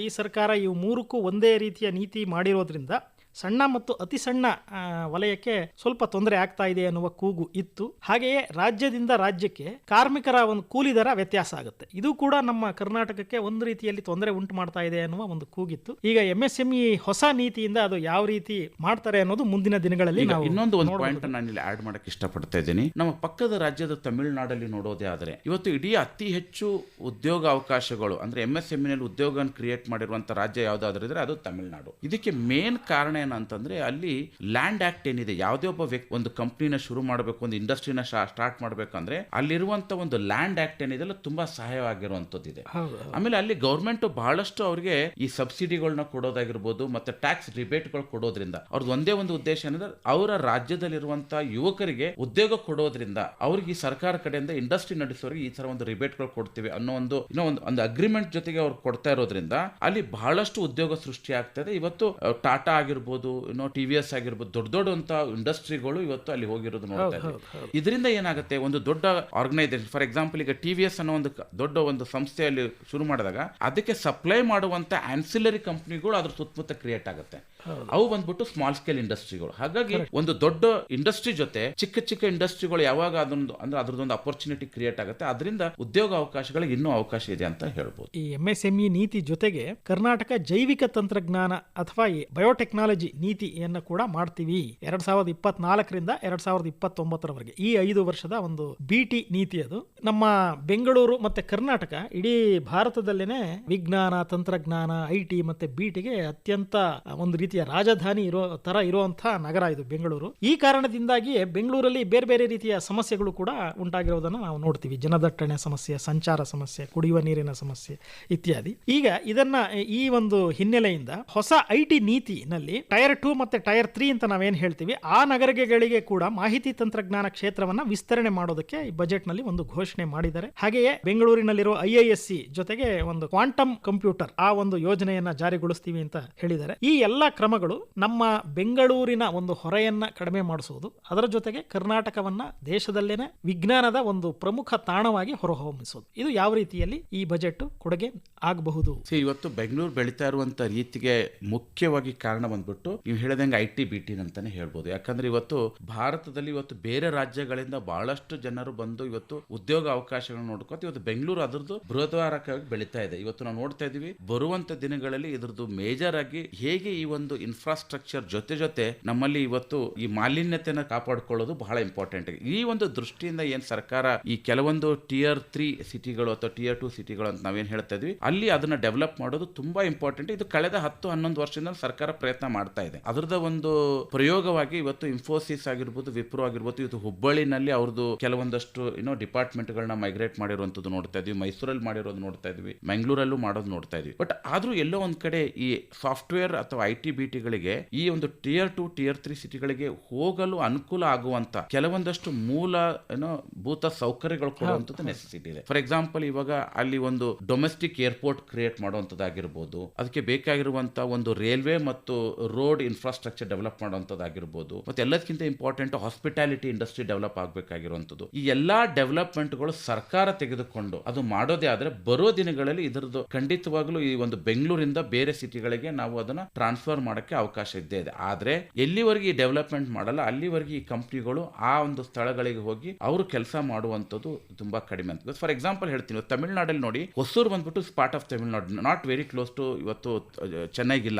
B: ಈ ಸರ್ಕಾರ ಇವು ಮೂರಕ್ಕೂ ಒಂದೇ ರೀತಿಯ ನೀತಿ ಮಾಡಿರೋದ್ರಿಂದ ಸಣ್ಣ ಮತ್ತು ಅತಿ ಸಣ್ಣ ವಲಯಕ್ಕೆ ಸ್ವಲ್ಪ ತೊಂದರೆ ಆಗ್ತಾ ಇದೆ ಅನ್ನುವ ಕೂಗು ಇತ್ತು. ಹಾಗೆಯೇ ರಾಜ್ಯದಿಂದ ರಾಜ್ಯಕ್ಕೆ ಕಾರ್ಮಿಕರ ಒಂದು ಕೂಲಿ ದರ ವ್ಯತ್ಯಾಸ ಆಗುತ್ತೆ. ಇದು ಕೂಡ ನಮ್ಮ ಕರ್ನಾಟಕಕ್ಕೆ ಒಂದು ರೀತಿಯಲ್ಲಿ ತೊಂದರೆ ಉಂಟು ಮಾಡ್ತಾ ಇದೆ ಅನ್ನುವ ಒಂದು ಕೂಗಿತ್ತು. ಈಗ ಎಂ ಎಸ್ ಎಂಇ ಹೊಸ ನೀತಿಯಿಂದ ಅದು ಯಾವ ರೀತಿ ಮಾಡ್ತಾರೆ ಅನ್ನೋದು ಮುಂದಿನ ದಿನಗಳಲ್ಲಿ ನಾವು
C: ಇನ್ನೊಂದು ಒಂದು. ಪಾಯಿಂಟ್ ನಾನು ಇಲ್ಲಿ ಆಡ್ ಮಾಡಕ್ಕೆ ಇಷ್ಟಪಡ್ತಾ ಇದ್ದೀನಿ. ನಮ್ಮ ಪಕ್ಕದ ರಾಜ್ಯದ ತಮಿಳುನಾಡಲ್ಲಿ ನೋಡೋದೇ ಆದರೆ ಇವತ್ತು ಇಡೀ ಅತಿ ಹೆಚ್ಚು ಉದ್ಯೋಗ ಅವಕಾಶಗಳು ಅಂದ್ರೆ ಎಂ ಎಸ್ನಲ್ಲಿ ಉದ್ಯೋಗ ಕ್ರಿಯೇಟ್ ಮಾಡಿರುವಂತಹ ರಾಜ್ಯ ಯಾವುದಾದ್ರೂ ಇದ್ರೆ ಅದು ತಮಿಳುನಾಡು. ಇದಕ್ಕೆ ಮೇನ್ ಕಾರಣ ಏನಂತಂದ್ರೆ ಅಲ್ಲಿ ಲ್ಯಾಂಡ್ ಆಕ್ಟ್ ಏನಿದೆ ಯಾವುದೇ ಒಬ್ಬ ವ್ಯಕ್ತಿ ಒಂದು ಕಂಪ್ನಿನ ಶುರು ಮಾಡಬೇಕು ಒಂದು ಇಂಡಸ್ಟ್ರಿನ ಸ್ಟಾರ್ಟ್ ಮಾಡ್ಬೇಕಂದ್ರೆ ಅಲ್ಲಿರುವಂತ ಒಂದು ಲ್ಯಾಂಡ್ ಆಕ್ಟ್ ಏನಿದೆ ತುಂಬಾ ಸಹಾಯವಾಗಿರುವಂತದ್ದು
B: ಇದೆ
C: ಆಮೇಲೆ ಅಲ್ಲಿ ಗೌರ್ಮೆಂಟ್ ಬಹಳಷ್ಟು ಅವರಿಗೆ ಈ ಸಬ್ಸಿಡಿಗಳನ್ನ ಕೊಡೋದಾಗಿರ್ಬೋದು ಮತ್ತೆ ಟ್ಯಾಕ್ಸ್ ರಿಬೇಟ್ಗಳು ಕೊಡೋದ್ರಿಂದ ಅವ್ರದ್ದು ಒಂದೇ ಒಂದು ಉದ್ದೇಶ ಏನಂದ್ರೆ ಅವರ ರಾಜ್ಯದಲ್ಲಿರುವಂತ ಯುವಕರಿಗೆ ಉದ್ಯೋಗ ಕೊಡೋದ್ರಿಂದ ಅವ್ರಿಗೆ ಈ ಸರ್ಕಾರ ಕಡೆಯಿಂದ ಇಂಡಸ್ಟ್ರಿ ನಡೆಸೋರಿಗೆ ಈ ತರ ಒಂದು ರಿಬೇಟ್ಗಳು ಕೊಡ್ತೀವಿ ಅನ್ನೋ ಒಂದು ಇನ್ನೊಂದು ಒಂದು ಒಂದು ಅಗ್ರಿಮೆಂಟ್ ಜೊತೆಗೆ ಅವ್ರು ಕೊಡ್ತಾ ಇರೋದ್ರಿಂದ ಅಲ್ಲಿ ಬಹಳಷ್ಟು ಉದ್ಯೋಗ ಸೃಷ್ಟಿ ಆಗ್ತದೆ ಇವತ್ತು ಟಾಟಾ ಆಗಿರ್ಬೋದು ಇನ್ನೋ ಟಿ ವಿ ಎಸ್ ಆಗಿರ್ಬೋದು ದೊಡ್ಡ ದೊಡ್ಡ ಇಂಡಸ್ಟ್ರಿಗಳು ಇವತ್ತು ಅಲ್ಲಿ ಹೋಗಿರೋದು ನೋಡ್ತಾ ಇದ್ದೀವಿ. ಇದರಿಂದ ಏನಾಗುತ್ತೆ ಒಂದು ದೊಡ್ಡ ಆರ್ಗನೈಸೇಷನ್ ಫಾರ್ ಎಕ್ಸಾಂಪಲ್ ಈಗ ಟಿ ವಿ ಎಸ್ ಅನ್ನೋ ಒಂದು ದೊಡ್ಡ ಒಂದು ಸಂಸ್ಥೆಯಲ್ಲಿ ಶುರು ಮಾಡಿದಾಗ ಅದಕ್ಕೆ ಸಪ್ಲೈ ಮಾಡುವಂತ ಆನ್ಸಿಲರಿ ಕಂಪ್ನಿಗಳು ಅದ್ರ ಸುತ್ತಮುತ್ತ ಕ್ರಿಯೇಟ್ ಆಗುತ್ತೆ. ಅವು ಬಂದ್ಬಿಟ್ಟು ಸ್ಮಾಲ್ ಸ್ಕೇಲ್ ಇಂಡಸ್ಟ್ರಿಗಳು ಹಾಗಾಗಿ ಒಂದು ದೊಡ್ಡ ಇಂಡಸ್ಟ್ರಿ ಜೊತೆ ಚಿಕ್ಕ ಚಿಕ್ಕ ಇಂಡಸ್ಟ್ರಿಗಳು ಯಾವಾಗ ಅದೊಂದು ಅಂದ್ರೆ ಅದ್ರದ್ದೊಂದು ಅಪರ್ಚುನಿಟಿ ಕ್ರಿಯೇಟ್ ಆಗುತ್ತೆ. ಅದರಿಂದ ಉದ್ಯೋಗ ಅವಕಾಶಗಳಿಗೆ ಇನ್ನೂ ಅವಕಾಶ ಇದೆ ಅಂತ ಹೇಳ್ಬೋದು.
B: ಈ ಎಂ ಎಸ್ ಎಂಇ ನೀತಿ ಜೊತೆಗೆ ಕರ್ನಾಟಕ ಜೈವಿಕ ತಂತ್ರಜ್ಞಾನ ಅಥವಾ ಈ ಬಯೋಟೆಕ್ನಾಲಜಿ ನೀತಿಯನ್ನು ಕೂಡ ಮಾಡ್ತೀವಿ. ಎರಡ್ ಸಾವಿರದ ಇಪ್ಪತ್ನಾಲ್ಕರಿಂದ ಎರಡ್ ಸಾವಿರದ ಇಪ್ಪತ್ತೊಂಬತ್ತರವರೆಗೆ. ಈ ಐದು ವರ್ಷದ ಒಂದು ಬಿಟಿ ನೀತಿ ಅದು. ನಮ್ಮ ಬೆಂಗಳೂರು ಮತ್ತೆ ಕರ್ನಾಟಕ ಇಡೀ ಭಾರತದಲ್ಲೇನೆ ವಿಜ್ಞಾನ ತಂತ್ರಜ್ಞಾನ ಐಟಿ ಟಿ ಮತ್ತೆ ಬಿಟಿಗೆ ಅತ್ಯಂತ ಒಂದು ರೀತಿಯ ರಾಜಧಾನಿ ಇರೋ ತರ ಇರುವಂತಹ ನಗರ ಇದು ಬೆಂಗಳೂರು. ಈ ಕಾರಣದಿಂದಾಗಿ ಬೆಂಗಳೂರಲ್ಲಿ ಬೇರೆ ಬೇರೆ ರೀತಿಯ ಸಮಸ್ಯೆಗಳು ಕೂಡ ಉಂಟಾಗಿರೋದನ್ನು ನಾವು ನೋಡ್ತೀವಿ. ಜನದಟ್ಟಣೆ ಸಮಸ್ಯೆ, ಸಂಚಾರ ಸಮಸ್ಯೆ, ಕುಡಿಯುವ ನೀರಿನ ಸಮಸ್ಯೆ ಇತ್ಯಾದಿ. ಈಗ ಇದನ್ನ ಈ ಒಂದು ಹಿನ್ನೆಲೆಯಿಂದ ಹೊಸ ಐ ಟಿ ನೀತಿನಲ್ಲಿ ಟೈರ್ ಟೂ ಮತ್ತೆ ಟೈರ್ ತ್ರೀ ಅಂತ ನಾವೇನ್ ಹೇಳ್ತೀವಿ, ಆ ನಗರಗಳಿಗೆ ಕೂಡ ಮಾಹಿತಿ ತಂತ್ರಜ್ಞಾನ ಕ್ಷೇತ್ರವನ್ನ ವಿಸ್ತರಣೆ ಮಾಡೋದಕ್ಕೆ ಈ ಬಜೆಟ್ನಲ್ಲಿ ಒಂದು ಘೋಷಣೆ ಮಾಡಿದ್ದಾರೆ. ಹಾಗೆಯೇ ಬೆಂಗಳೂರಿನಲ್ಲಿರುವ ಐ ಸಿ ಜೊತೆಗೆ ಒಂದು ಕ್ವಾಂಟಮ್ ಕಂಪ್ಯೂಟರ್ ಆ ಒಂದು ಯೋಜನೆಯನ್ನ ಜಾರಿಗೊಳಿಸ್ತೀವಿ ಅಂತ ಹೇಳಿದ್ದಾರೆ. ಈ ಎಲ್ಲ ಕ್ರಮಗಳು ನಮ್ಮ ಬೆಂಗಳೂರಿನ ಒಂದು ಹೊರೆಯನ್ನು ಕಡಿಮೆ ಮಾಡಿಸುವುದು, ಅದರ ಜೊತೆಗೆ ಕರ್ನಾಟಕವನ್ನ ದೇಶದಲ್ಲೇನೆ ವಿಜ್ಞಾನದ ಒಂದು ಪ್ರಮುಖ ತಾಣವಾಗಿ ಹೊರಹೊಮ್ಮಿಸುವುದು. ಇದು ಯಾವ ರೀತಿಯಲ್ಲಿ ಈ ಬಜೆಟ್ ಕೊಡುಗೆ ಆಗಬಹುದು?
C: ಇವತ್ತು ಬೆಂಗಳೂರು ಬೆಳೀತಾ ಇರುವಂತ ರೀತಿಗೆ ಮುಖ್ಯವಾಗಿ ಕಾರಣ ಬಂದ್ಬಿಟ್ಟು ನೀವು ಹೇಳದಂಗೆ ಐ ಟಿ, ಬಿ ಟಿ ಅಂತಾನೆ ಹೇಳ್ಬೋದು. ಯಾಕಂದ್ರೆ ಇವತ್ತು ಭಾರತದಲ್ಲಿ ಇವತ್ತು ಬೇರೆ ರಾಜ್ಯಗಳಿಂದ ಬಹಳಷ್ಟು ಜನರು ಬಂದು ಇವತ್ತು ಉದ್ಯೋಗ ಅವಕಾಶಗಳನ್ನು ನೋಡ್ಕೊತ ಇವತ್ತು ಬೆಂಗಳೂರು ಅದರದ್ದು ಬೃಹದ್ವಾರಕ್ಕಾಗಿ ಬೆಳೀತಾ ಇದೆ. ಇವತ್ತು ನಾವು ನೋಡ್ತಾ ಇದೀವಿ, ಬರುವಂತ ದಿನಗಳಲ್ಲಿ ಇದ್ರದ್ದು ಮೇಜರ್ ಆಗಿ ಹೇಗೆ ಈ ಒಂದು ಇನ್ಫ್ರಾಸ್ಟ್ರಕ್ಚರ್ ಜೊತೆ ಜೊತೆ ನಮ್ಮಲ್ಲಿ ಇವತ್ತು ಈ ಮಾಲಿನ್ಯತೆಯನ್ನು ಕಾಪಾಡಿಕೊಳ್ಳೋದು ಬಹಳ ಇಂಪಾರ್ಟೆಂಟ್ ಈ ಒಂದು ದೃಷ್ಟಿಯಿಂದ ಏನ್ ಸರ್ಕಾರ ಈ ಕೆಲವೊಂದು ಟಿಯರ್ ತ್ರೀ ಸಿಟಿಗಳು ಅಥವಾ ಟಿಯರ್ ಟು ಸಿಟಿಗಳು ಅಂತ ನಾವೇನ್ ಹೇಳ್ತಾ ಇದ್ವಿ, ಅಲ್ಲಿ ಅದನ್ನ ಡೆವಲಪ್ ಮಾಡೋದು ತುಂಬಾ ಇಂಪಾರ್ಟೆಂಟ್ ಇದು ಕಳೆದ ಹತ್ತು, ಹನ್ನೊಂದು ವರ್ಷದಿಂದ ಸರ್ಕಾರ ಪ್ರಯತ್ನ ಮಾಡ್ತಾ ಇದೆ. ಅದರದ ಒಂದು ಪ್ರಯೋಗವಾಗಿ ಇವತ್ತು ಇನ್ಫೋಸಿಸ್ ಆಗಿರ್ಬೋದು ವಿಪ್ರೋ ಆಗಿರ್ಬೋದು ಇವತ್ತು ಹುಬ್ಬಳ್ಳಿನಲ್ಲಿ ಅವ್ರದ್ದು ಕೆಲವೊಂದಷ್ಟು ಏನೋ ಡಿಪಾರ್ಟ್ಮೆಂಟ್ ಗಳನ್ನ ಮೈಗ್ರೇಟ್ ಮಾಡಿರುವಂತದ್ದು ನೋಡ್ತಾ ಇದ್ವಿ. ಮೈಸೂರಲ್ಲಿ ಮಾಡಿರೋದು ನೋಡ್ತಾ ಇದ್ವಿ. ಮಂಗಳೂರಲ್ಲೂ ಮಾಡೋದು ನೋಡ್ತಾ ಇದ್ವಿ. ಬಟ್ ಆದ್ರೂ ಎಲ್ಲೋ ಒಂದ್ ಕಡೆ ಈ ಸಾಫ್ಟ್ವೇರ್ ಅಥವಾ ಐ ಟಿ ಬಿ ಟಿಗಳಿಗೆ ಈ ಒಂದು ಟಿಯರ್ ಟು ಟಿಯರ್ ತ್ರೀ ಸಿಟಿಗಳಿಗೆ ಹೋಗಲು ಅನುಕೂಲ ಆಗುವಂತ ಕೆಲವೊಂದಷ್ಟು ಮೂಲ ಏನೋ ಭೂತ ಸೌಕರ್ಯಗಳು ಕೊಡುವಂತದ್ದು ನೆಸೆಸಿಟಿ ಇದೆ. ಫಾರ್ ಎಕ್ಸಾಂಪಲ್ ಇವಾಗ ಅಲ್ಲಿ ಒಂದು ಡೊಮೆಸ್ಟಿಕ್ ಏರ್ಪೋರ್ಟ್ ಕ್ರಿಯೇಟ್ ಮಾಡುವಂತದ್ದಾಗಿರ್ಬೋದು ಅದಕ್ಕೆ ಬೇಕಾಗಿರುವಂತ ಒಂದು ರೈಲ್ವೆ ಮತ್ತು ರೋಡ್ ಇನ್ಫ್ರಾಸ್ಟ್ರಕ್ಚರ್ ಡೆವಲಪ್ ಮಾಡುವಂತದ್ದಾಗಿರ್ಬೋದು ಮತ್ತೆ ಎಲ್ಲದಕ್ಕಿಂತ ಇಂಪಾರ್ಟೆಂಟ್ ಹಾಸ್ಪಿಟಾಲಿಟಿ ಇಂಡಸ್ಟ್ರಿ ಡೆವಲಪ್ ಆಗಬೇಕಾಗಿರುವಂತದ್ದು ಈ ಎಲ್ಲಾ ಡೆವಲಪ್ಮೆಂಟ್ಗಳು ಸರ್ಕಾರ ತೆಗೆದುಕೊಂಡು ಅದು ಮಾಡೋದೇ ಆದ್ರೆ ಬರೋ ದಿನಗಳಲ್ಲಿ ಇದರದ್ದು ಖಂಡಿತವಾಗ್ಲೂ ಈ ಒಂದು ಬೆಂಗಳೂರಿಂದ ಬೇರೆ ಸಿಟಿಗಳಿಗೆ ನಾವು ಅದನ್ನ ಟ್ರಾನ್ಸ್ಫರ್ ಮಾಡಕ್ಕೆ ಅವಕಾಶ ಇದ್ದೇ ಇದೆ. ಆದ್ರೆ ಎಲ್ಲಿವರೆಗೆ ಈ ಡೆವಲಪ್ಮೆಂಟ್ ಮಾಡಲ್ಲ ಅಲ್ಲಿವರೆಗೆ ಈ ಕಂಪ್ನಿಗಳು ಆ ಒಂದು ಸ್ಥಳಗಳಿಗೆ ಹೋಗಿ ಅವರು ಕೆಲಸ ಮಾಡುವಂಥದ್ದು ತುಂಬಾ ಕಡಿಮೆ ಅಂತ. ಫಾರ್ ಎಕ್ಸಾಂಪಲ್ ಹೇಳ್ತೀನಿ ತಮಿಳ್ನಾಡಲ್ಲಿ ನೋಡಿ ಹೊಸೂರು ಬಂದ್ಬಿಟ್ಟು part of Tamil Nadu. Not very close to ಇವತ್ತು ಚೆನ್ನಾಗಿಲ್ಲ.